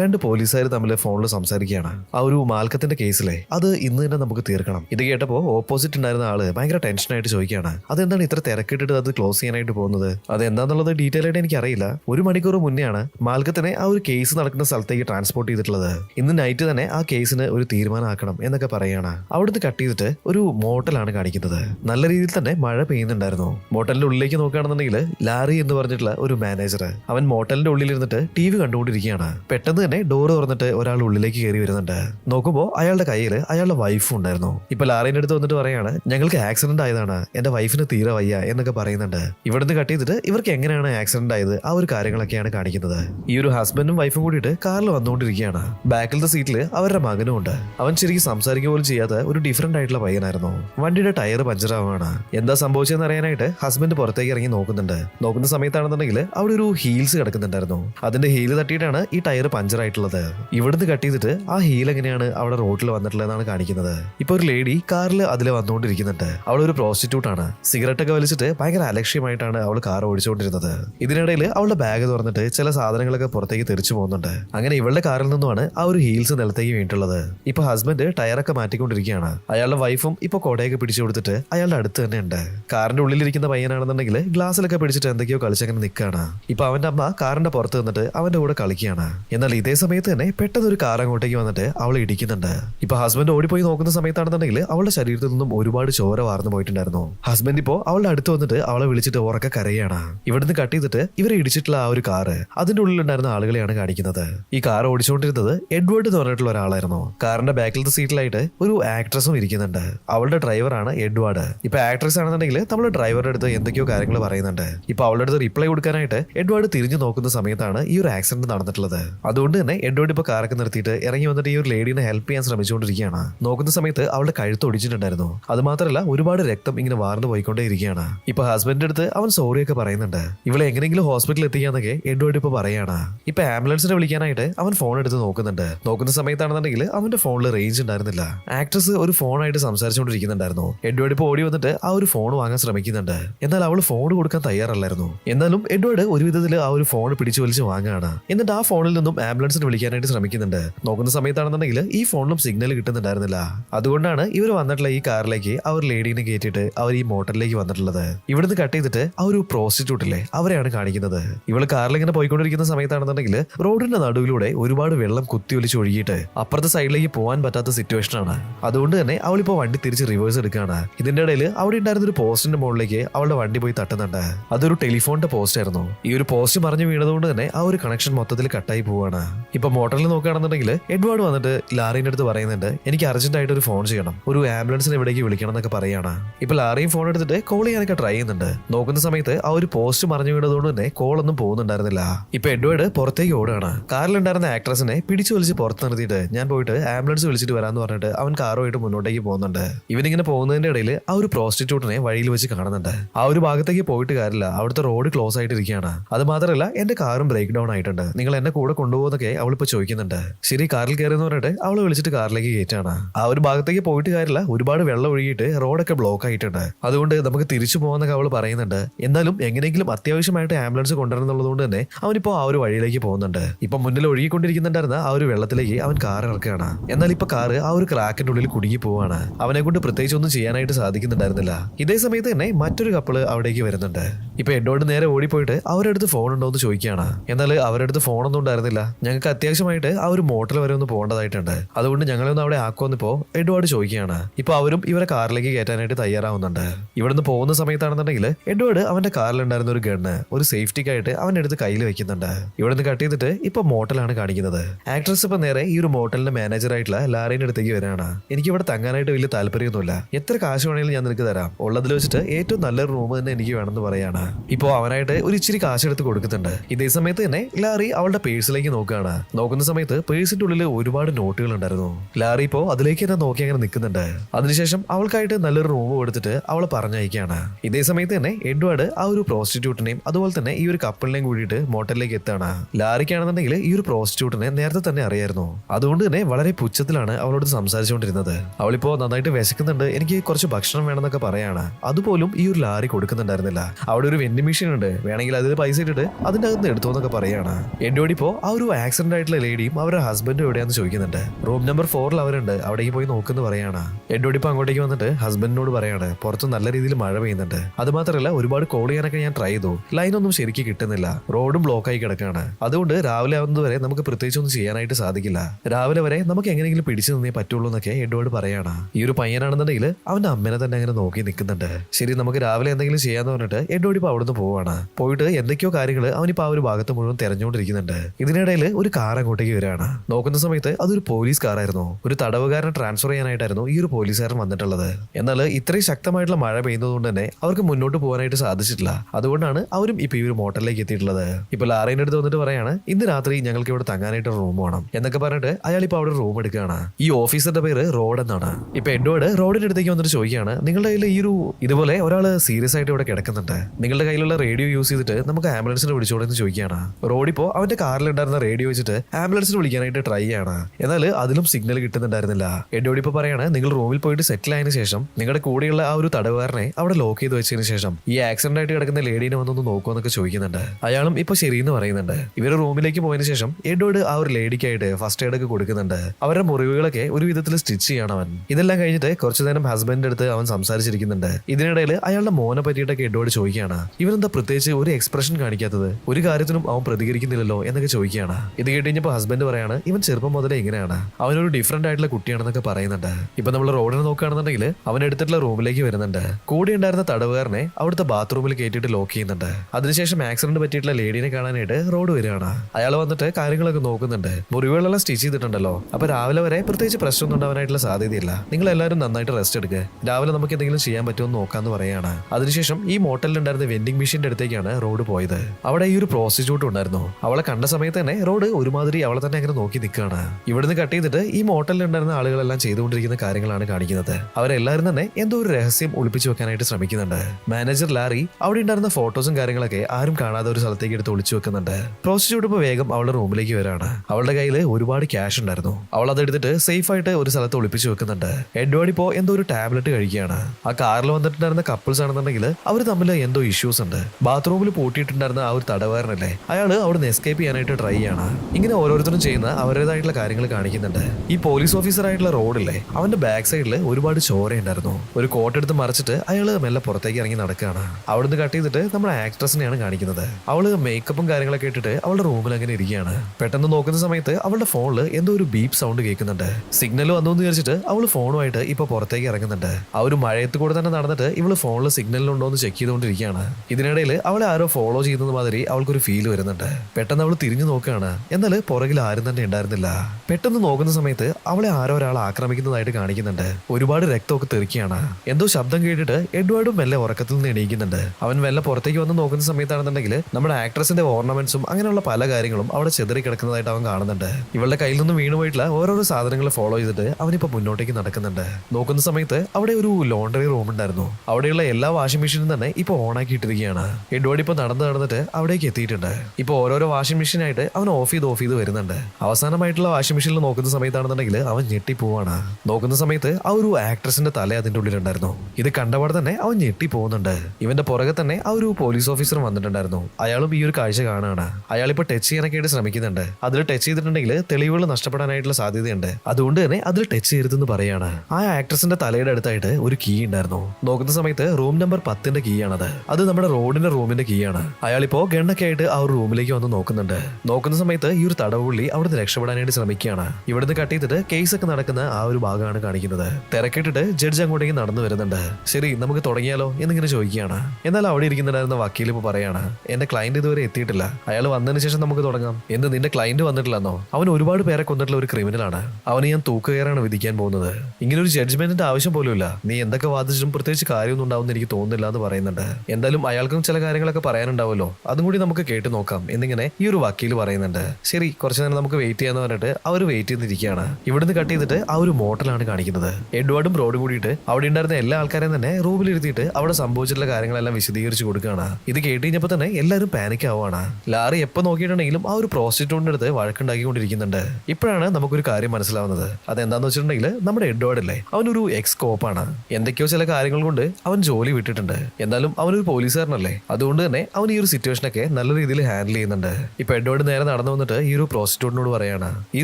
രണ്ട് പോലീസുകാർ തമ്മിൽ ഫോണിൽ സംസാരിക്കുകയാണ്. ആ ഒരു മാൽക്കത്തിന്റെ കേസിലെ. അത് ഇന്ന് തന്നെ നമുക്ക് തീർക്കണം. ഇത് കേട്ടപ്പോൾ ഓപ്പോസിറ്റ് ഉണ്ടായിരുന്ന ആൾ ഭയങ്കര ടെൻഷനായിട്ട് ചോദിക്കുകയാണ്. അതെന്താണ് ഇത്ര തിരക്കിട്ടിട്ട് അത് ക്ലോസ് ചെയ്യാനായിട്ട് പോകുന്നത്? അത് എന്താണെന്നുള്ളത് ഡീറ്റെയിൽ ആയിട്ട് എനിക്ക് അറിയില്ല ഒരു മണിക്കൂർ മുന്നെയാണ് മാൽക്കത്തിനെ ആ ഒരു കേസ് നടക്കുന്ന സ്ഥലത്തേക്ക് ട്രാൻസ്പോർട്ട് ചെയ്തിട്ടുള്ളത്. ഇന്ന് നൈറ്റ് തന്നെ ആ കേസിന് ഒരു തീരുമാനമാക്കണം എന്നൊക്കെ പറയാണ് അവിടുന്ന് കട്ട് ചെയ്തിട്ട് ഒരു മോട്ടലാണ് കാണിക്കുന്നത്. നല്ല രീതിയിൽ തന്നെ മഴ പെയ്യുന്നുണ്ടായിരുന്നു. മോട്ടലിന്റെ ഉള്ളിലേക്ക് നോക്കുകയാണെന്നുണ്ടെങ്കിൽ ലാറി എന്ന് പറഞ്ഞിട്ടുള്ള ഒരു മാനേജർ അവൻ മോട്ടലിന്റെ ഉള്ളിൽ ഇരുന്നിട്ട് ടി വി കണ്ടുകൊണ്ടിരിക്കുകയാണ്. പെട്ടെന്ന് തന്നെ ഡോർ തുറന്നിട്ട് ഒരാൾ ഉള്ളിലേക്ക് കയറി വരുന്നുണ്ട്. നോക്കുമ്പോൾ അയാളുടെ കയ്യിൽ അയാളുടെ വൈഫും ഉണ്ടായിരുന്നു. ഇപ്പൊ ലാറിന്റെ അടുത്ത് വന്നിട്ട് പറയാണ് ഞങ്ങൾക്ക് ആക്സിഡന്റ് ആയതാണ്. എന്റെ വൈഫിന് തീരെ വയ്യ എന്നൊക്കെ പറയുന്നുണ്ട്. ഇവിടുന്ന് കട്ട് ചെയ്തിട്ട് ഇവർക്ക് എങ്ങനെയാണ് ആക്സിഡന്റ് ആയത് ആ ഒരു കാര്യങ്ങളൊക്കെയാണ് കാണിക്കുന്നത്. ഈ ഒരു ഹസ്ബൻഡും വൈഫും കൂടിയിട്ട് കാറിൽ വന്നുകൊണ്ടിരിക്കുകയാണ്. ബാക്കിലത്തെ സീറ്റിൽ അവരുടെ മകനും ഉണ്ട്. അവൻ ശരിക്കും സംസാരിക്കുക പോലും ചെയ്യാത്ത ഒരു ഡിഫറെന്റ് ആയിട്ടുള്ള പയ്യനായിരുന്നു. വണ്ടിയുടെ ടയർ പഞ്ചറാവാണ് എന്താ സംഭവിച്ചതെന്ന് അറിയാനായിട്ട് ഹസ്ബൻഡ് പുറത്തേക്ക് ഇറങ്ങി നോക്കുന്നുണ്ട്. നോക്കുന്ന സമയത്താണെന്നുണ്ടെങ്കിൽ അവിടെ ഒരു ഹീൽസ് കിടക്കുന്നുണ്ടായിരുന്നു. അതിന്റെ ഹീൽ തട്ടിയിട്ടാണ് ഈ ടയർ പഞ്ചർ ആയിട്ടുള്ളത്. ഇവിടുന്ന് കട്ട് ചെയ്തിട്ട് ആ ഹീൽ എങ്ങനെയാണ് അവിടെ റോഡിൽ വന്നിട്ടുള്ളതെന്നാണ് കാണിക്കുന്നത്. ഇപ്പൊ ഒരു ലേഡി കാറിൽ അതിൽ വന്നുകൊണ്ടിരിക്കുന്നുണ്ട്. അവൾ ഒരു പ്രോസ്റ്റിറ്റ്യൂട്ട് ആണ്. സിഗരറ്റ് ഒക്കെ വലിച്ചിട്ട് ഭയങ്കര അലക്ഷ്യമായിട്ടാണ് അവൾ കാർ ഓടിച്ചുകൊണ്ടിരുന്നത്. ഇതിനിടയിൽ അവളുടെ ബാഗ് തുറന്നിട്ട് ചില സാധനങ്ങളൊക്കെ പുറത്തേക്ക് തെറിച്ചു പോകുന്നുണ്ട്. അങ്ങനെ ഇവളുടെ കാറിൽ നിന്നുമാണ് ആ ഒരു ഹീൽസ് നിലത്തേക്ക് വീണിട്ടുള്ളത്. ഇപ്പൊ ഹസ്ബൻഡ് ടയറൊക്കെ മാറ്റിക്കൊണ്ടിരിക്കുകയാണ്. അയാളുടെ വൈഫും ഇപ്പൊ കൊടയൊക്കെ പിടിച്ചു കൊടുത്തിട്ട് അയാളുടെ അടുത്ത് തന്നെ ഉണ്ട്. കാറിന്റെ ഉള്ളിലിരിക്കുന്ന പയ്യനാണെന്നുണ്ടെങ്കിൽ ഗ്ലാസ്സിലൊക്കെ പിടിച്ചിട്ട് എന്തൊക്കെയോ കളിച്ചങ്ങനെ നിൽക്കുകയാണ് ഇപ്പൊ അവന്റെ അമ്മ കാറിന്റെ പുറത്ത് നിന്നിട്ട് അവന്റെ കൂടെ കളിക്കുകയാണ്. എന്നാൽ ഇതേ സമയത്ത് തന്നെ പെട്ടെന്ന് ഒരു കാർ അങ്ങോട്ടേക്ക് വന്നിട്ട് അവളെ ഇടിക്കുന്നുണ്ട്. ഇപ്പൊ ഹസ്ബൻഡ് ഓടിപ്പോയി നോക്കുന്ന സമയത്താണെന്നുണ്ടെങ്കിൽ അവളുടെ ശരീരത്തിൽ നിന്നും ഒരുപാട് ചോര വാർന്നു പോയിട്ടുണ്ടായിരുന്നു. ഹസ്ബൻഡ് ഇപ്പോ അവളുടെ അടുത്ത് വന്നിട്ട് അവളെ വിളിച്ചിട്ട് ഉറക്കെ കരയാണ്. ഇവിടുന്ന് കട്ട് ചെയ്തിട്ട് ഇവരെ ഇടിച്ചിട്ടുള്ള ആ ഒരു കാറ് അതിന്റെ ഉള്ളിലുണ്ടായിരുന്ന ആളുകളെയാണ് കാണിക്കുന്നത്. ഈ കാർ ഓടിച്ചുകൊണ്ടിരുന്നത് എഡ്വേർഡ് എന്ന് പറഞ്ഞിട്ടുള്ള ഒരാളായിരുന്നു. കാറിന്റെ ബാക്കിലത്തെ സീറ്റിലായിട്ട് ഒരു ആക്ട്രസും ഇരിക്കുന്നുണ്ട്. അവളുടെ ഡ്രൈവറാണ് എഡ്വാർഡ്. ഇപ്പൊ ആക്ട്രസ് ആണെന്നുണ്ടെങ്കിൽ നമ്മൾ ഡ്രൈവറുടെ അടുത്ത് എന്തൊക്കെയോ കാര്യങ്ങൾ പറയുന്നുണ്ട്. ഇപ്പൊ അവളുടെ അടുത്ത് റിപ്ലൈ കൊടുക്കാനായിട്ട് എഡ്വാർഡ് തിരിഞ്ഞു നോക്കുന്ന സമയത്താണ് ഈ ഒരു ആക്സിഡന്റ് നടന്നിട്ടുള്ളത്. അതുകൊണ്ട് തന്നെ എഡ്വേർഡ് ഇപ്പൊ കാറൊക്കെ നിർത്തിയിട്ട് ഇറങ്ങി വന്നിട്ട് ഈ ഒരു ലേഡീനെ ഹെൽപ്പ് ചെയ്യാൻ ശ്രമിച്ചുകൊണ്ടിരിക്കുകയാണ്. നോക്കുന്ന സമയത്ത് അവളുടെ കഴുത്ത് ഒടിച്ചിട്ടുണ്ടായിരുന്നു. അത് മാത്രമല്ല ഒരുപാട് രക്തം ഇങ്ങനെ വാർന്നു പോയിക്കൊണ്ടേ ഇരിക്കുകയാണ് ഇപ്പൊ ഹസ്ബൻഡിന്റെ അടുത്ത് അവൻ സോറിയൊക്കെ പറയുന്നുണ്ട്. ഇവളെ എങ്ങനെയെങ്കിലും ഹോസ്പിറ്റലിൽ എത്തിക്കാന്നൊക്കെ എഡ്വേർഡ് ഇപ്പൊ പറയാണ്. ഇപ്പൊ ആംബുലൻസിനെ വിളിക്കാനായിട്ട് അവൻ ഫോൺ എടുത്ത് നോക്കുന്നുണ്ട്. നോക്കുന്ന സമയത്താണെന്നുണ്ടെങ്കിൽ അവന്റെ ഫോണിൽ റേഞ്ച് ഉണ്ടായിരുന്നില്ല. ആക്ട്രസ് ഒരു ഫോണായിട്ട് സംസാരിച്ചുകൊണ്ടിരിക്കുന്നുണ്ടായിരുന്നു. എഡ്വേർഡ് ഇപ്പൊ ഓടി വന്നിട്ട് ആ ഒരു ഫോൺ വാങ്ങാൻ ശ്രമിക്കുന്നുണ്ട്. എന്നാൽ അവൾ ഫോൺ കൊടുക്കാൻ തയ്യാറല്ലായിരുന്നു. എന്നാലും എഡ്വേർഡ് ഒരു വിധത്തിൽ ആ ഒരു ഫോൺ പിടിച്ചു വലിച്ച് വാങ്ങുകയാണ്. എന്നിട്ട് ആ ഫോണിൽ നിന്നും ആംബുലൻസിന് വിളിക്കാനായിട്ട് ശ്രമിക്കുന്നുണ്ട്. നോക്കുന്ന സമയത്താണെന്നുണ്ടെങ്കിൽ ഈ ഫോണിലും സിഗ്നൽ കിട്ടുന്നുണ്ടായിരുന്നില്ല. അതുകൊണ്ടാണ് ഇവർ വന്നിട്ടുള്ള ഈ കാറിലേക്ക് അവർ ലേഡീനെ കയറ്റിയിട്ട് അവർ ഈ മോട്ടറിലേക്ക് വന്നിട്ടുള്ളത്. ഇവിടുന്ന് കട്ട് ചെയ്തിട്ട് ആ ഒരു പ്രോസ്റ്റിറ്റ്യൂട്ടിലെ അവരെയാണ് കാണിക്കുന്നത്. ഇവൾ കാറിൽ ഇങ്ങനെ പോയിക്കൊണ്ടിരിക്കുന്ന സമയത്താണെന്നുണ്ടെങ്കിൽ റോഡിന്റെ നടുവിലൂടെ ഒരുപാട് വെള്ളം കുത്തി ഒലിച്ച് ഒഴുകിയിട്ട് അപ്പുറത്തെ സൈഡിലേക്ക് പോകാൻ പറ്റാത്ത സിറ്റുവേഷൻ ആണ്. അതുകൊണ്ട് തന്നെ അവളിപ്പോ വണ്ടി തിരിച്ച് റിവേഴ്സ് എടുക്കുകയാണ്. ഇതിന്റെ ഇടയിൽ അവിടെ ഉണ്ടായിരുന്ന ഒരു പോസ്റ്റിന്റെ മുകളിലേക്ക് അവളുടെ വണ്ടി പോയി തട്ടുന്നുണ്ട്. അതൊരു ടെലിഫോണിന്റെ പോസ്റ്റ് ആയിരുന്നു. ഈ ഒരു പോസ്റ്റ് മറിഞ്ഞു വീണതുകൊണ്ട് തന്നെ ആ ഒരു കണക്ഷൻ മൊത്തത്തിൽ കട്ടായി പോവാണ്. ഇപ്പൊ മോട്ടറിൽ നോക്കുകയാണെന്നുണ്ടെങ്കിൽ എഡ്വാർഡ് വന്നിട്ട് ലാറിന്റെ അടുത്ത് പറയുന്നുണ്ട് എനിക്ക് അർജന്റ് ആയിട്ട് ഒരു ഫോൺ ചെയ്യണം. ഒരു ആംബുലൻസിന് എവിടേക്ക് വിളിക്കണം എന്നൊക്കെ പറയാണ്. ഇപ്പൊ ലാറിയും ഫോൺ എടുത്തിട്ട് കോൾ ചെയ്യാനൊക്കെ ട്രൈ ചെയ്യുന്നുണ്ട്. നോക്കുന്ന സമയത്ത് ആ ഒരു പോസ്റ്റ് മറിഞ്ഞു വീണതുകൊണ്ട് തന്നെ കോൾ ഒന്നും പോകുന്നുണ്ടായിരുന്നില്ല. ഇപ്പൊ എഡ്വേർഡ് പുറത്തേക്ക് ഓടുകയാണ്. കാറിലുണ്ടായിരുന്ന ആക്ട്രസിനെ പിടിച്ചു വലിച്ച് പുറത്ത് നിർത്തിയിട്ട് ഞാൻ പോയിട്ട് ആംബുലൻസ് വിളിച്ചിട്ട് വരാന്ന് പറഞ്ഞിട്ട് അവൻ കാറുമായിട്ട് മുന്നോട്ടേക്ക് പോകുന്നുണ്ട്. ഇവനിങ്ങനെ പോകുന്നതിന്റെ ഇടയിൽ ആ ഒരു പ്രോസ്റ്റിറ്റ്യൂട്ടിനെ വഴിയിൽ വെച്ച് കാണുന്നുണ്ട്. ആ ഒരു ഭാഗത്തേക്ക് പോയിട്ട് കാര്യമില്ല. അവിടുത്തെ റോഡ് ക്ലോസ് ആയിട്ട് ഇരിക്കുകയാണ് അത് മാത്രമല്ല എന്റെ കാറും ബ്രേക്ക് ഡൗൺ ആയിട്ടുണ്ട് നിങ്ങൾ എന്നെ കൂടെ കൊണ്ടുപോകുന്നൊക്കെ അവളിപ്പോ ചോദിക്കുന്നുണ്ട്. ശരി കാറിൽ കയറിയെന്ന് പറഞ്ഞിട്ട് അവൾ വിളിച്ചിട്ട് കാറിലേക്ക് കയറ്റാണ്. ആ ഒരു ഭാഗത്തേക്ക് പോയിട്ട് കാര്യമില്ല. ഒരുപാട് വെള്ളം ഒഴുകിയിട്ട് റോഡൊക്കെ ബ്ലോക്ക് ആയിട്ടുണ്ട്. അതുകൊണ്ട് നമുക്ക് തിരിച്ചു പോകാന്നൊക്കെ അവൾ പറയുന്നുണ്ട്. എന്നാലും എങ്ങനെയെങ്കിലും അത്യാവശ്യമായിട്ട് ആംബുലൻസ് കൊണ്ടുവരുന്നുള്ളത് കൊണ്ട് തന്നെ അവനിപ്പോ ആ ഒരു വഴിയിലേക്ക് പോകുന്നുണ്ട്. ഇപ്പൊ മുന്നിൽ ഒഴുകിക്കൊണ്ടിരിക്കുന്നുണ്ടായിരുന്ന ആ ഒരു വെള്ളത്തിലേക്ക് അവൻ കാർ ഇറക്കുകയാണ്. എന്നാൽ ഇപ്പൊ കാറ് ആ ഒരു ക്രാക്കിന്റെ ഉള്ളിൽ കുടുങ്ങി പോവാണ് അവനെ കൊണ്ട് പ്രത്യേകിച്ച് ഒന്നും ചെയ്യാനായിട്ട് സാധിക്കുന്നുണ്ടായിരുന്നില്ല. ഇതേ സമയത്ത് തന്നെ മറ്റൊരു കപ്പിൾ അവിടേക്ക് വരുന്നുണ്ട്. ഇപ്പൊ എന്നോട് നേരെ ഓടിപ്പോയിട്ട് അവരുടെ അടുത്ത് ഫോൺ ഉണ്ടോ എന്ന് ചോദിക്കുകയാണ്. എന്നാൽ അവരുടെ അടുത്ത് ഫോണൊന്നും ഉണ്ടായിരുന്നില്ല. ഞങ്ങൾക്ക് അത്യാവശ്യമായിട്ട് ആ ഒരു മോട്ടൽ വരെ ഒന്ന് പോകേണ്ടതായിട്ടുണ്ട്. അതുകൊണ്ട് ഞങ്ങളെ ഒന്ന് അവിടെ ആക്കുമെന്നിപ്പോ എഡ്വാർഡ് ചോദിക്കുകയാണ്. ഇപ്പൊ അവരും ഇവരെ കാറിലേക്ക് കയറ്റാനായിട്ട് തയ്യാറാവുന്നുണ്ട്. ഇവിടുന്ന് പോകുന്ന സമയത്താണെന്നുണ്ടെങ്കിൽ എഡ്വാർഡ് അവന്റെ കാറിലുണ്ടായിരുന്ന ഒരു ഗണ്ണ് ഒരു സേഫ്റ്റിക്കായിട്ട് അവന്റെ അടുത്ത് കയ്യിൽ വെക്കുന്നുണ്ട്. ഇവിടുന്ന് കട്ട് ചെയ്തിട്ട് ഇപ്പൊ മോട്ടലാണ് കാണിക്കുന്നത്. ആക്ട്രസ് ഇപ്പൊ നേരെ ഈ ഒരു മോട്ടലിന്റെ മാനേജർ ആയിട്ടുള്ള ലാറിന്റെ അടുത്തേക്ക് വരാണ് എനിക്ക് ഇവിടെ തങ്ങാനായിട്ട് വലിയ താല്പര്യമൊന്നുമില്ല. എത്ര കാശ് വേണമെങ്കിലും ഞാൻ നിനക്ക് തരാം. ഉള്ളതിൽ വെച്ചിട്ട് ഏറ്റവും നല്ലൊരു റൂം തന്നെ എനിക്ക് വേണമെന്ന് പറയാണ്. ഇപ്പോൾ അവനായിട്ട് ഒരു ഇച്ചിരി കാശ് എടുത്ത് കൊടുക്കുന്നുണ്ട്. ഇതേ സമയത്ത് തന്നെ ലാറി അവളുടെ പേഴ്സിലേക്ക് നോക്കുകയാണ്. നോക്കുന്ന സമയത്ത് പേഴ്സിന്റെ ഉള്ളിൽ ഒരുപാട് നോട്ടുകൾ ഉണ്ടായിരുന്നു. ലാറി ഇപ്പോ അതിലേക്ക് തന്നെ നോക്കി അങ്ങനെ നിൽക്കുന്നുണ്ട്. അതിനുശേഷം അവൾക്കായിട്ട് നല്ലൊരു റൂം എടുത്തിട്ട് അവളെ പറഞ്ഞയക്കുകയാണ്. ഇതേ സമയത്ത് തന്നെ എഡ്വാർഡ് ആ ഒരു പ്രോസ്റ്റിറ്റ്യൂട്ടിനെയും അതുപോലെ തന്നെ ഈ ഒരു കപ്പിളിനെയും കൂടിയിട്ട് മോട്ടലിലേക്ക് എത്താണ് ലാറിക്കാണെന്നുണ്ടെങ്കിൽ ഈ ഒരു പ്രോസ്റ്റിറ്റ്യൂട്ടിനെ നേരത്തെ തന്നെ അറിയായിരുന്നു. അതുകൊണ്ട് തന്നെ വളരെ പുച്ഛത്തിലാണ് അവളോട് സംസാരിച്ചുകൊണ്ടിരുന്നത്. അവളിപ്പോ നന്നായിട്ട് വിശക്കുന്നുണ്ട്. എനിക്ക് കുറച്ച് ഭക്ഷണം വേണമെന്നൊക്കെ പറയാണ്. അതുപോലും ഈ ഒരു ലാറി കൊടുക്കുന്നുണ്ടായിരുന്നില്ല. അവിടെ ഒരു വെൻഡിങ് മെഷീൻ ഉണ്ട്. വേണമെങ്കിൽ അതിൽ പൈസ ഇട്ടിട്ട് അതിന്റെ അകത്ത് എടുത്തു എന്നൊക്കെ പറയാണ് എന്നോട് ഇപ്പോ ആ ഒരു ആക്സിഡന്റ് ആയിട്ടുള്ള ലേഡിയും അവരുടെ ഹസ്ബൻഡും എവിടെയാന്ന് ചോദിക്കുന്നുണ്ട്. റൂം നമ്പർ ഫോറിൽ അവരുണ്ട്. അവിടേക്ക് പോയി നോക്കുന്നു പറയാണ്. എന്നോട് ഇപ്പൊ അങ്ങോട്ടേക്ക് വന്നിട്ട് ഹസ്ബൻഡിനോട് പറയാണ് പുറത്ത് നല്ല രീതിയിൽ മഴ പെയ്യുന്നുണ്ട്. അത് മാത്രമല്ല ഒരുപാട് കോൾ ചെയ്യാനൊക്കെ ഞാൻ ട്രൈ ചെയ്തു. ലൈൻ ഒന്നും ശരിക്ക് കിട്ടുന്നില്ല. റോഡും ബ്ലോക്ക് ആയി കിടക്കാണ് അതുകൊണ്ട് രാവിലെ ആവുന്നത് വരെ നമുക്ക് പ്രത്യേകിച്ച് ഒന്നും ചെയ്യാനായിട്ട് സാധിക്കില്ല. രാവിലെ വരെ നമുക്ക് എങ്ങനെയെങ്കിലും പിടിച്ചു നിന്നേ പറ്റുള്ളൂ എന്നൊക്കെ എഡ്വേർഡ് പറയാണ്. ഈ ഒരു പയ്യനാണെന്നുണ്ടെങ്കിൽ അവന്റെ അമ്മനെ തന്നെ അങ്ങനെ നോക്കി നിൽക്കുന്നുണ്ട്. ശരി നമുക്ക് രാവിലെ എന്തെങ്കിലും ചെയ്യാന്ന് പറഞ്ഞിട്ട് എഡ്വേർഡ് ഇപ്പൊ അവിടുന്ന് പോവാണ്. പോയിട്ട് എന്തൊക്കെയോ കാര്യങ്ങൾ അവനിപ്പോ ആ ഒരു ഭാഗത്ത് മുഴുവൻ തെരഞ്ഞുകൊണ്ടിരിക്കുന്നുണ്ട് ഇതിനിടയിൽ ഒരു കാർ അങ്ങോട്ടേക്ക് വരികയാണ്. നോക്കുന്ന സമയത്ത് അതൊരു പോലീസ് കാറായിരുന്നു ഒരു തടവുകാരനെ ട്രാൻസ്ഫർ ചെയ്യാനായിട്ടായിരുന്നു ഈ ഒരു പോലീസുകാരൻ വന്നിട്ടുള്ളത്. എന്നാൽ ഇത്രയും ശക്തമായിട്ടുള്ള മഴ പെയ്യുന്നതുകൊണ്ട് തന്നെ അവർക്ക് മുന്നോട്ട് പോകാനായിട്ട് സാധിച്ചിട്ടില്ല. അതുകൊണ്ടാണ് അവരും ഇപ്പൊ ഈ ഒരു മോട്ടലിലേക്ക് എത്തിയിട്ടുള്ളത്. ഇപ്പൊ ലാറേന്റെ അടുത്ത് വന്നിട്ട് പറയാണ് ഇന്ന് രാത്രി ഞങ്ങൾക്ക് ഇവിടെ തങ്ങാനായിട്ട് റൂം വേണം. എന്നൊക്കെ പറഞ്ഞിട്ട് അയാൾ ഇപ്പൊ അവിടെ റൂം എടുക്കുകയാണ്. ഈ ഓഫീസറുടെ പേര് റോഡ് എന്നാണ്. ഇപ്പൊ എഡ്വേർഡ് റോഡിന്റെ അടുത്തേക്ക് വന്നിട്ട് ചോദിക്കുകയാണ് നിങ്ങളുടെ കയ്യിൽ ഈ ഒരു ഇതുപോലെ ഒരാൾ സീരിയസ് ആയിട്ട് ഇവിടെ കിടക്കുന്നുണ്ട്. നിങ്ങളുടെ കയ്യിലുള്ള റേഡിയോ യൂസ് ചെയ്തിട്ട് നമുക്ക് ആംബുലൻസിനെ വിളിച്ചോളൂ എന്ന് ചോദിക്കുകയാണ്. റോഡിപ്പോ അവന്റെ കാറിലുണ്ടായിരുന്ന റേഡിയോ വെച്ചിട്ട് ആംബുലൻസിനെ വിളിക്കാനായിട്ട് ട്രൈ ചെയ്യാണ്. എന്നാൽ അതിലും സിഗ്നൽ കിട്ടുന്നുണ്ടായിരുന്നില്ല. എഡ്വേർഡ് ഓടിപ്പോ പറയാണ്? നിങ്ങൾ റൂമിൽ പോയിട്ട് സെറ്റിൽ ആയതിനു ശേഷം നിങ്ങളുടെ കൂടെയുള്ള ആ ഒരു തടവുകാരനെ അവിടെ ലോക്ക് ചെയ്ത് വെച്ചതിന് ശേഷം ഈ ആക്സിഡന്റ് ആയിട്ട് കിടക്കുന്ന ലേഡീനെ വന്നൊന്ന് നോക്കുമെന്നൊക്കെ ചോദിക്കുന്നുണ്ട്. അയാളും ഇപ്പൊ ശരിയെന്ന് പറയുന്നുണ്ട്. ഇവരെ റൂമിലേക്ക് പോയതിനു ശേഷം എഡ്വേർഡ് ആ ഒരു ലേഡിക്കായിട്ട് ഫസ്റ്റ് എയ്ഡ് ഒക്കെ കൊടുക്കുന്നുണ്ട്. അവരുടെ മുറിവുകളൊക്കെ ഒരു വിധത്തിൽ സ്റ്റിച്ച് ചെയ്യണം അവൻ. ഇതെല്ലാം കഴിഞ്ഞിട്ട് കുറച്ചു നേരം ഹസ്ബൻഡിന്റെ അടുത്ത് അവൻ സംസാരിച്ചിരിക്കുന്നുണ്ട്. ഇതിനിടയിൽ അയാളുടെ മോനെ പറ്റിയിട്ടൊക്കെ എഡോട് ചോദിക്കുകയാണ്. ഇവരെന്താ പ്രത്യേകിച്ച് ഒരു എക്സ്പ്രഷൻ കാണിക്കാത്തത്? ഒരു കാര്യത്തിനും അവൻ പ്രതികരിക്കുന്നില്ലല്ലോ എന്നൊക്കെ ചോദിക്കുകയാണ്. ഇത് കേട്ട് കഴിഞ്ഞപ്പോൾ ഹസ്ബൻഡ് പറയാണ് ഇവൻ ചെറുപ്പം മുതലേ ഇങ്ങനെയാണ്. അവനൊരു ഡിഫറെന്റ് ആയിട്ടുള്ള കുട്ടിയാണെന്നൊക്കെ പറയുന്നുണ്ട്. ഇപ്പൊ നമ്മൾ റോഡിനെ നോക്കുകയാണെന്നുണ്ടെങ്കിൽ അവൻ എടുത്തിട്ടുള്ള റൂമിലേക്ക് വരുന്നുണ്ട്. കൂടെ ഉണ്ടായിരുന്ന തടവുകാരനെ അവിടുത്തെ ബാത്റൂമിൽ കയറ്റിയിട്ട് ലോക്ക് ചെയ്യുന്നുണ്ട്. അതിനുശേഷം ആക്സിഡന്റ് പറ്റിയിട്ടുള്ള ലേഡീനെ കാണാനായിട്ട് റോഡ് വരികയാണ്. അയാൾ വന്നിട്ട് കാര്യങ്ങളൊക്കെ നോക്കുന്നുണ്ട്. മുറിവുകളെല്ലാം സ്റ്റിച്ച് ചെയ്തിട്ടുണ്ടല്ലോ. അപ്പൊ രാവിലെ വരെ പ്രത്യേകിച്ച് പ്രശ്നമൊന്നും ഉണ്ടാവാനായിട്ടുള്ള സാധ്യതയില്ല. നിങ്ങൾ എല്ലാവരും നന്നായിട്ട് റെസ്റ്റ് എടുക്കുക രാവിലെ നമുക്ക് എന്തെങ്കിലും ചെയ്യാൻ പറ്റുമോ നോക്കാന്ന് പറയാണ് അതിനുശേഷം ഈ മോട്ടലിൽ ഉണ്ടായിരുന്ന വെൻഡിംഗ് മെഷീന്റെ അടുത്തേക്കാണ് റോഡ് പോയത്. അവിടെ ഈ ഒരു പ്രോസ്റ്റിറ്റ്യൂട്ട് ഉണ്ടായിരുന്നു. അവളെ കണ്ട സമയത്ത് തന്നെ റോഡ് ഒരുമാതിരി അവളെ തന്നെ അങ്ങനെ നോക്കി നിൽക്കുകയാണ്. ഇവിടുന്ന് കട്ട് ചെയ്തിട്ട് ഈ മോട്ടലിൽ ഉണ്ടായിരുന്ന ആളുകളെല്ലാം ചെയ്തുകൊണ്ടിരിക്കുന്ന കാര്യങ്ങളാണ് കാണിക്കുന്നത്. അവരെല്ലാവരും തന്നെ എന്തോ ഒരു രഹസ്യം ഒളിപ്പിച്ചു വെക്കാനായിട്ട് ശ്രമിക്കുന്നുണ്ട്. മാനേജർ ലാറി അവിടെ ഉണ്ടായിരുന്ന ഫോട്ടോസും കാര്യങ്ങളൊക്കെ ആരും കാണാതെ ഒരു സ്ഥലത്തേക്ക് എടുത്ത് ഒളിച്ചു വെക്കുന്നുണ്ട്. പ്രോസ്റ്റിറ്റ്യൂട്ട് ഇപ്പൊ വേഗം അവളുടെ റൂമിലേക്ക് വരാണ്. അവളുടെ കയ്യിൽ ഒരുപാട് ക്യാഷ് ഉണ്ടായിരുന്നു. അവൾ അതെടുത്തിട്ട് സേഫ് ആയിട്ട് ഒരു സ്ഥലത്ത് ഒളിപ്പിച്ചു വെക്കുന്നുണ്ട്. എഡ്വേർഡ് ഇപ്പോ എന്തോ ഒരു ടാബ്ലറ്റ് കഴിക്കുകയാണ്. ആ കാറിൽ വന്നിട്ടുണ്ടായിരുന്ന കപ്പിൾസ് ആണെന്നുണ്ടെങ്കിൽ അവർ തമ്മിൽ എന്തോ ഇഷ്യൂസ് ഉണ്ട്. ബാത്റൂമിൽ പൂട്ടിയിട്ടുണ്ടായിരുന്ന ആ ഒരു തടവുകാരനല്ലേ? അയാൾ അവിടുന്ന് എസ്കേപ്പ് ചെയ്യാനായിട്ട് ട്രൈ ചെയ്യാണ്. ഇങ്ങനെ ഓരോരുത്തരും ചെയ്യുന്ന അവരുടേതായിട്ടുള്ള കാര്യങ്ങൾ കാണിക്കുന്നുണ്ട്. ഈ പോലീസ് ഓഫീസർ ആയിട്ടുള്ള റോഡില്ലേ അവന്റെ ബാക്ക് സൈഡിൽ ഒരുപാട് ചോര ഉണ്ടായിരുന്നു ഒരു കോട്ട് എടുത്ത് മറിച്ചിട്ട് അയാൾ മെല്ലെ പുറത്തേക്ക് ഇറങ്ങി നടക്കുകയാണ്. അവിടുന്ന് കട്ട് ചെയ്തിട്ട് നമ്മുടെ ആക്ട്രസിനെയാണ് കാണിക്കുന്നത്. അവൾ മേക്കപ്പും കാര്യങ്ങളൊക്കെ ഇട്ടിട്ട് അവളുടെ റൂമിൽ അങ്ങനെ ഇരിക്കുകയാണ്. പെട്ടെന്ന് നോക്കുന്ന സമയത്ത് അവളുടെ ഫോണിൽ എന്തോ ഒരു ബീപ്പ് സൗണ്ട് കേൾക്കുന്നുണ്ട്. സിഗ്നൽ വന്നു എന്ന് വിചാരിച്ചിട്ട് അവൾ ഫോണുമായിട്ട് ഇപ്പൊ പുറത്തേക്ക് ഇറങ്ങുന്നുണ്ട്. ആ ഒരു മഴയത്ത് കൂടെ തന്നെ നടന്നിട്ട് ഇവൾ ഫോണിൽ സിഗ്നലിലുണ്ടോ എന്ന് ചെക്ക് ചെയ്തുകൊണ്ടിരിക്കുകയാണ്. ഇതിനിടയിൽ അവളെ ആരോ ഫോളോ ചെയ്യുന്നത് മാതിരി അവൾക്കൊരു ഫീൽ വരുന്നുണ്ട്. പെട്ടെന്ന് അവൾ തിരിഞ്ഞു നോക്കുകയാണ്. എന്നാൽ പുറകിൽ ആരും തന്നെ ഉണ്ടായിരുന്നില്ല. പെട്ടെന്ന് നോക്കുന്ന സമയത്ത് അവളെ ആരോ ഒരാൾ ആക്രമിക്കുന്നതായിട്ട് കാണിക്കുന്നുണ്ട്. ഒരുപാട് രക്തമൊക്കെ തെറിക്കുകയാണ്. എന്തോ ശബ്ദം കേട്ടിട്ട് എഡ്വാർഡും മെല്ലെ ഉറക്കത്തിൽ നിന്ന് എണീക്കുന്നുണ്ട്. അവൻ മെല്ലെ പുറത്തേക്ക് വന്ന് നോക്കുന്ന സമയത്താണെന്നുണ്ടെങ്കിൽ നമ്മുടെ ആക്ട്രസിന്റെ ഓർണമെന്റ്സും അങ്ങനെയുള്ള പല കാര്യങ്ങളും അവിടെ ചെതറി കിടക്കുന്നതായിട്ട് അവൻ കാണുന്നുണ്ട്. ഇവളുടെ കയ്യിൽ നിന്നും വീണുപോയിട്ടുള്ള ഓരോരോ സാധനങ്ങൾ ഫോളോ ചെയ്തിട്ട് അവനിപ്പോ മുന്നോട്ടേക്ക് നടക്കുന്നുണ്ട്. നോക്കുന്ന സമയത്ത് അവിടെ ഒരു ലോണ്ടറി റൂം ഉണ്ടായിരുന്നു. അവിടെയുള്ള എല്ലാ വാഷിംഗ് മെഷീനും തന്നെ ഇപ്പൊ ഓൺ ആക്കി ഇട്ടിരിക്കുകയാണ് എഡ്വേർഡ് ഇപ്പൊ നടന്ന് നടന്നിട്ട് അവിടേക്ക് എത്തിയിട്ടുണ്ട്. ഇപ്പൊ ഓരോരോ വാഷിംഗ് മെഷീനായിട്ട് അവൻ ഓഫ് ചെയ്ത് ഓഫ് ചെയ്ത് വരുന്നുണ്ട്. അവസാനമായിട്ടുള്ള വാഷിംഗ് മെഷീനിൽ നോക്കുന്ന സമയത്താണെന്നുണ്ടെങ്കിൽ അവൻ ഞെട്ടിപ്പോവാണ്. നോക്കുന്ന സമയത്ത് ആ ഒരു ആക്ട്രസിന്റെ തല അതിന്റെ ഉള്ളിലുണ്ടായിരുന്നു. ഇത് കണ്ടപാടെ തന്നെ അവൻ ഞെട്ടി പോകുന്നുണ്ട് ഇവന്റെ പുറകെ തന്നെ ആ ഒരു പോലീസ് ഓഫീസർ വന്നിട്ടുണ്ടായിരുന്നു. അയാളും ഈ ഒരു കാഴ്ച കാണുകയാണ്. അയാൾ ഇപ്പൊ ടച്ച് ചെയ്യാനൊക്കെ ആയിട്ട് ശ്രമിക്കുന്നുണ്ട്. അതിൽ ടച്ച് ചെയ്തിട്ടുണ്ടെങ്കിൽ തെളിവുകൾ നഷ്ടപ്പെടാനായിട്ടുള്ള സാധ്യതയുണ്ട്. അതുകൊണ്ട് തന്നെ അതിൽ ടച്ച് ചെയ്തെന്ന് പറയാണ്. ആ ആക്ട്രസിന്റെ തലയുടെ അടുത്തായിട്ട് ഒരു കീ ഉണ്ടായിരുന്നു. നോക്കുന്ന സമയത്ത് റൂം നമ്പർ പത്തിന്റെ കീ ആണത്. അത് നമ്മുടെ റോഡിന്റെ റൂമിന്റെ കീ ആണ്. അയാളിപ്പോ ഗണ്ണൊക്കെ ആയിട്ട് ആ ഒരു റൂമിലേക്ക് വന്ന് നോക്കുന്നുണ്ട്. നോക്കുന്ന സമയത്ത് ഈ ഒരു തടവുള്ളി അവിടുന്ന് രക്ഷപ്പെടാനായിട്ട് ശ്രമിക്കുകയാണ്. ഇവിടുന്ന് കട്ട് ചെയ്തിട്ട് കേസ് ഒക്കെ നടക്കുന്ന ആ ഒരു ഭാഗമാണ് കാണിക്കുന്നത്. തിരക്കിട്ടിട്ട് ജഡ്ജ് അങ്ങോട്ടേക്ക് നടന്നു വരുന്നുണ്ട്. ശരി നമുക്ക് തുടങ്ങിയാലോ എന്നിങ്ങനെ ചോദിക്കുകയാണ്. എന്നാൽ അവിടെ ഇരിക്കുന്നുണ്ടായിരുന്ന വക്കീൽ ഇപ്പൊ പറയാണ് എന്റെ ക്ലയന്റ് ഇതുവരെ എത്തിയിട്ടില്ല. അയാൾ വന്നതിന് ശേഷം നമുക്ക് തുടങ്ങാം. എന്ത് നിന്റെ ക്ലയന്റ് വന്നിട്ടില്ലെന്നോ? അവൻ ഒരുപാട് പേരെ കൊന്നിട്ടുള്ള ഒരു ക്രിമിനലാണ് അവന് ഞാൻ തൂക്കുകയറാണ് വിധിക്കാൻ പോകുന്നത്. ഇങ്ങനെ ഒരു ജഡ്ജ്മെന്റിന്റെ ആവശ്യം പോലുമില്ല. നീ എന്തൊക്കെ വാദിച്ചിട്ടും പ്രത്യേകിച്ച് കാര്യമൊന്നും ഉണ്ടാവുമെന്ന് എനിക്ക് തോന്നുന്നില്ല എന്ന് പറയുന്നുണ്ട്. എന്തായാലും അയാൾക്കും ചില കാര്യങ്ങളൊക്കെ പറയാനുണ്ടാവുമല്ലോ. അതും കൂടി നമുക്ക് കേട്ടു നോക്കാം. ഈ ഒരു വക്കീൽ പറയുന്നുണ്ട് ശരി കുറച്ചു നേരം നമുക്ക് വെയിറ്റ് ചെയ്യാന്ന് പറഞ്ഞിട്ട് അവർ വെയിറ്റ് ചെയ്തിരിക്കുകയാണ്. ഇവിടുന്ന് കട്ട് ചെയ്തിട്ട് ആ ഒരു മോട്ടലാണ് കാണിക്കുന്നത്. എഡ്വാർഡും റോഡ് കൂടിയിട്ട് അവിടെ ഉണ്ടായിരുന്ന എല്ലാ ആൾക്കാരെയും തന്നെ റൂമിലിരുത്തിയിട്ട് അവിടെ സംഭവിച്ചിട്ടുള്ള കാര്യങ്ങളെല്ലാം വിശദീകരിച്ചു കൊടുക്കുകയാണ്. ഇത് കേട്ട് കഴിഞ്ഞപ്പോൾ തന്നെ എല്ലാവരും പാനിക് ആവുകയാണ്. ലാറി എപ്പോൾ നോക്കിയിട്ടുണ്ടെങ്കിലും ആ ഒരു പ്രോസ്റ്റിറ്റ്യൂട്ടിന്റെ അടുത്ത് വഴക്കുണ്ടാക്കിക്കൊണ്ടിരിക്കുന്നുണ്ട്. ഇപ്പോഴാണ് നമുക്കൊരു കാര്യം മനസ്സിലാവുന്നത്. അതെന്താന്ന് വെച്ചിട്ടുണ്ടെങ്കിൽ നമ്മുടെ എഡ്വാർഡ് അല്ലേ? അവനൊരു എക്സ് കോപ്പാണ് എന്തൊക്കെയോ ചില കാര്യങ്ങൾ കൊണ്ട് അവൻ ജോലി വിട്ടിട്ടുണ്ട്. എന്നാലും അവനൊരു പോലീസുകാരനല്ലേ? അതുകൊണ്ട് തന്നെ അവൻ ഈ ഒരു സിറ്റുവേഷനൊക്കെ നല്ല രീതിയിൽ ഹാൻഡിൽ ചെയ്യുന്നുണ്ട്. ഇപ്പൊ എഡ്വേർഡ് നേരെ നടന്നു വന്നിട്ട് ഈ ഒരു പ്രോസ്റ്റിറ്റ്യൂട്ടിനോട് പറയാണ് ഈ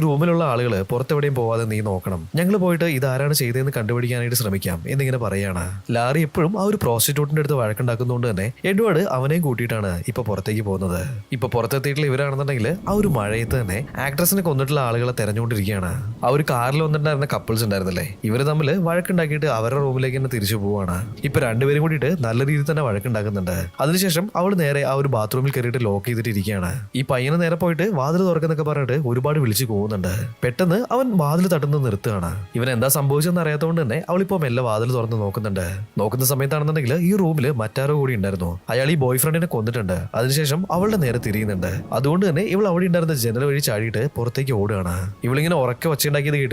റൂമിലുള്ള ആളുകൾ പുറത്തെവിടെയും പോവാതെ നീ നോക്കണം. ഞങ്ങൾ പോയിട്ട് ഇതാരാണ് ചെയ്തതെന്ന് കണ്ടുപിടിക്കാനായിട്ട് ശ്രമിക്കാം എന്നിങ്ങനെ പറയാണ്. ലാറി എപ്പോഴും ആ ഒരു പ്രോസ്റ്റിറ്റ്യൂട്ടിന്റെ അടുത്ത് വഴക്കുണ്ടാക്കുന്നതുകൊണ്ട് തന്നെ എഡ്വേർഡ് അവനെയും കൂട്ടിയിട്ടാണ് ഇപ്പൊ പുറത്തേക്ക് പോകുന്നത്. ഇപ്പൊ പുറത്തെത്തിയിട്ടുള്ള ഇവരാണെന്നുണ്ടെങ്കിൽ ആ ഒരു മഴയത്ത് തന്നെ ആക്ട്രസിനെ കൊന്നിട്ടുള്ള ആളുകളെ തെരഞ്ഞുകൊണ്ടിരിക്കുകയാണ്. ആ ഒരു കാറിൽ വന്നിട്ടുണ്ടായിരുന്ന കപ്പിൾസ് ഉണ്ടായിരുന്നില്ലേ? ഇവർ തമ്മിൽ വഴക്കുണ്ടാക്കിയിട്ട് അവരുടെ റൂമിലേക്ക് തന്നെ തിരിച്ചു പോവാണ്. ഇപ്പൊ രണ്ടുപേരും കൂടിയിട്ട് നല്ല രീതിയിൽ തന്നെ വഴക്കുണ്ടാക്കുന്നുണ്ട്. അതിനുശേഷം അവൾ നേരെ ആ ഒരു ബാത്റൂമിൽ കയറിയിട്ട് ലോക്ക് ചെയ്തിട്ട് ഇരിക്കുകയാണ്. ഈ പയ്യന് നേരെ പോയിട്ട് വാതിൽ തുറക്കുന്നൊക്കെ പറഞ്ഞിട്ട് ഒരുപാട് വിളിച്ചു പോകുന്നുണ്ട് പെട്ടെന്ന് അവൻ വാതിൽ തട്ടുന്നത് നിർത്തുകയാണ്. ഇവൻ എന്താ സംഭവിച്ചെന്ന് അറിയാത്തതുകൊണ്ട് തന്നെ അവളിപ്പോ മെല്ലെ വാതിൽ തുറന്ന് നോക്കുന്നുണ്ട്. നോക്കുന്ന സമയത്താണെന്നുണ്ടെങ്കിൽ ഈ റൂമിൽ മറ്റാരോ കൂടി ഉണ്ടായിരുന്നു. അയാൾ ഈ ബോയ് ഫ്രണ്ടിനെ കൊന്നിട്ടുണ്ട്. അതിനുശേഷം അവളുടെ നേരെ തിരിയുന്നുണ്ട്. അതുകൊണ്ട് തന്നെ ഇവൾ അവിടെ ഉണ്ടായിരുന്ന ജനൽ വഴി ചാടിയിട്ട് പുറത്തേക്ക് ഓടുകയാണ്. ഇവളിങ്ങനെ ഉറക്കെ ഒച്ചയുണ്ടാക്കിയത് കേട്ട്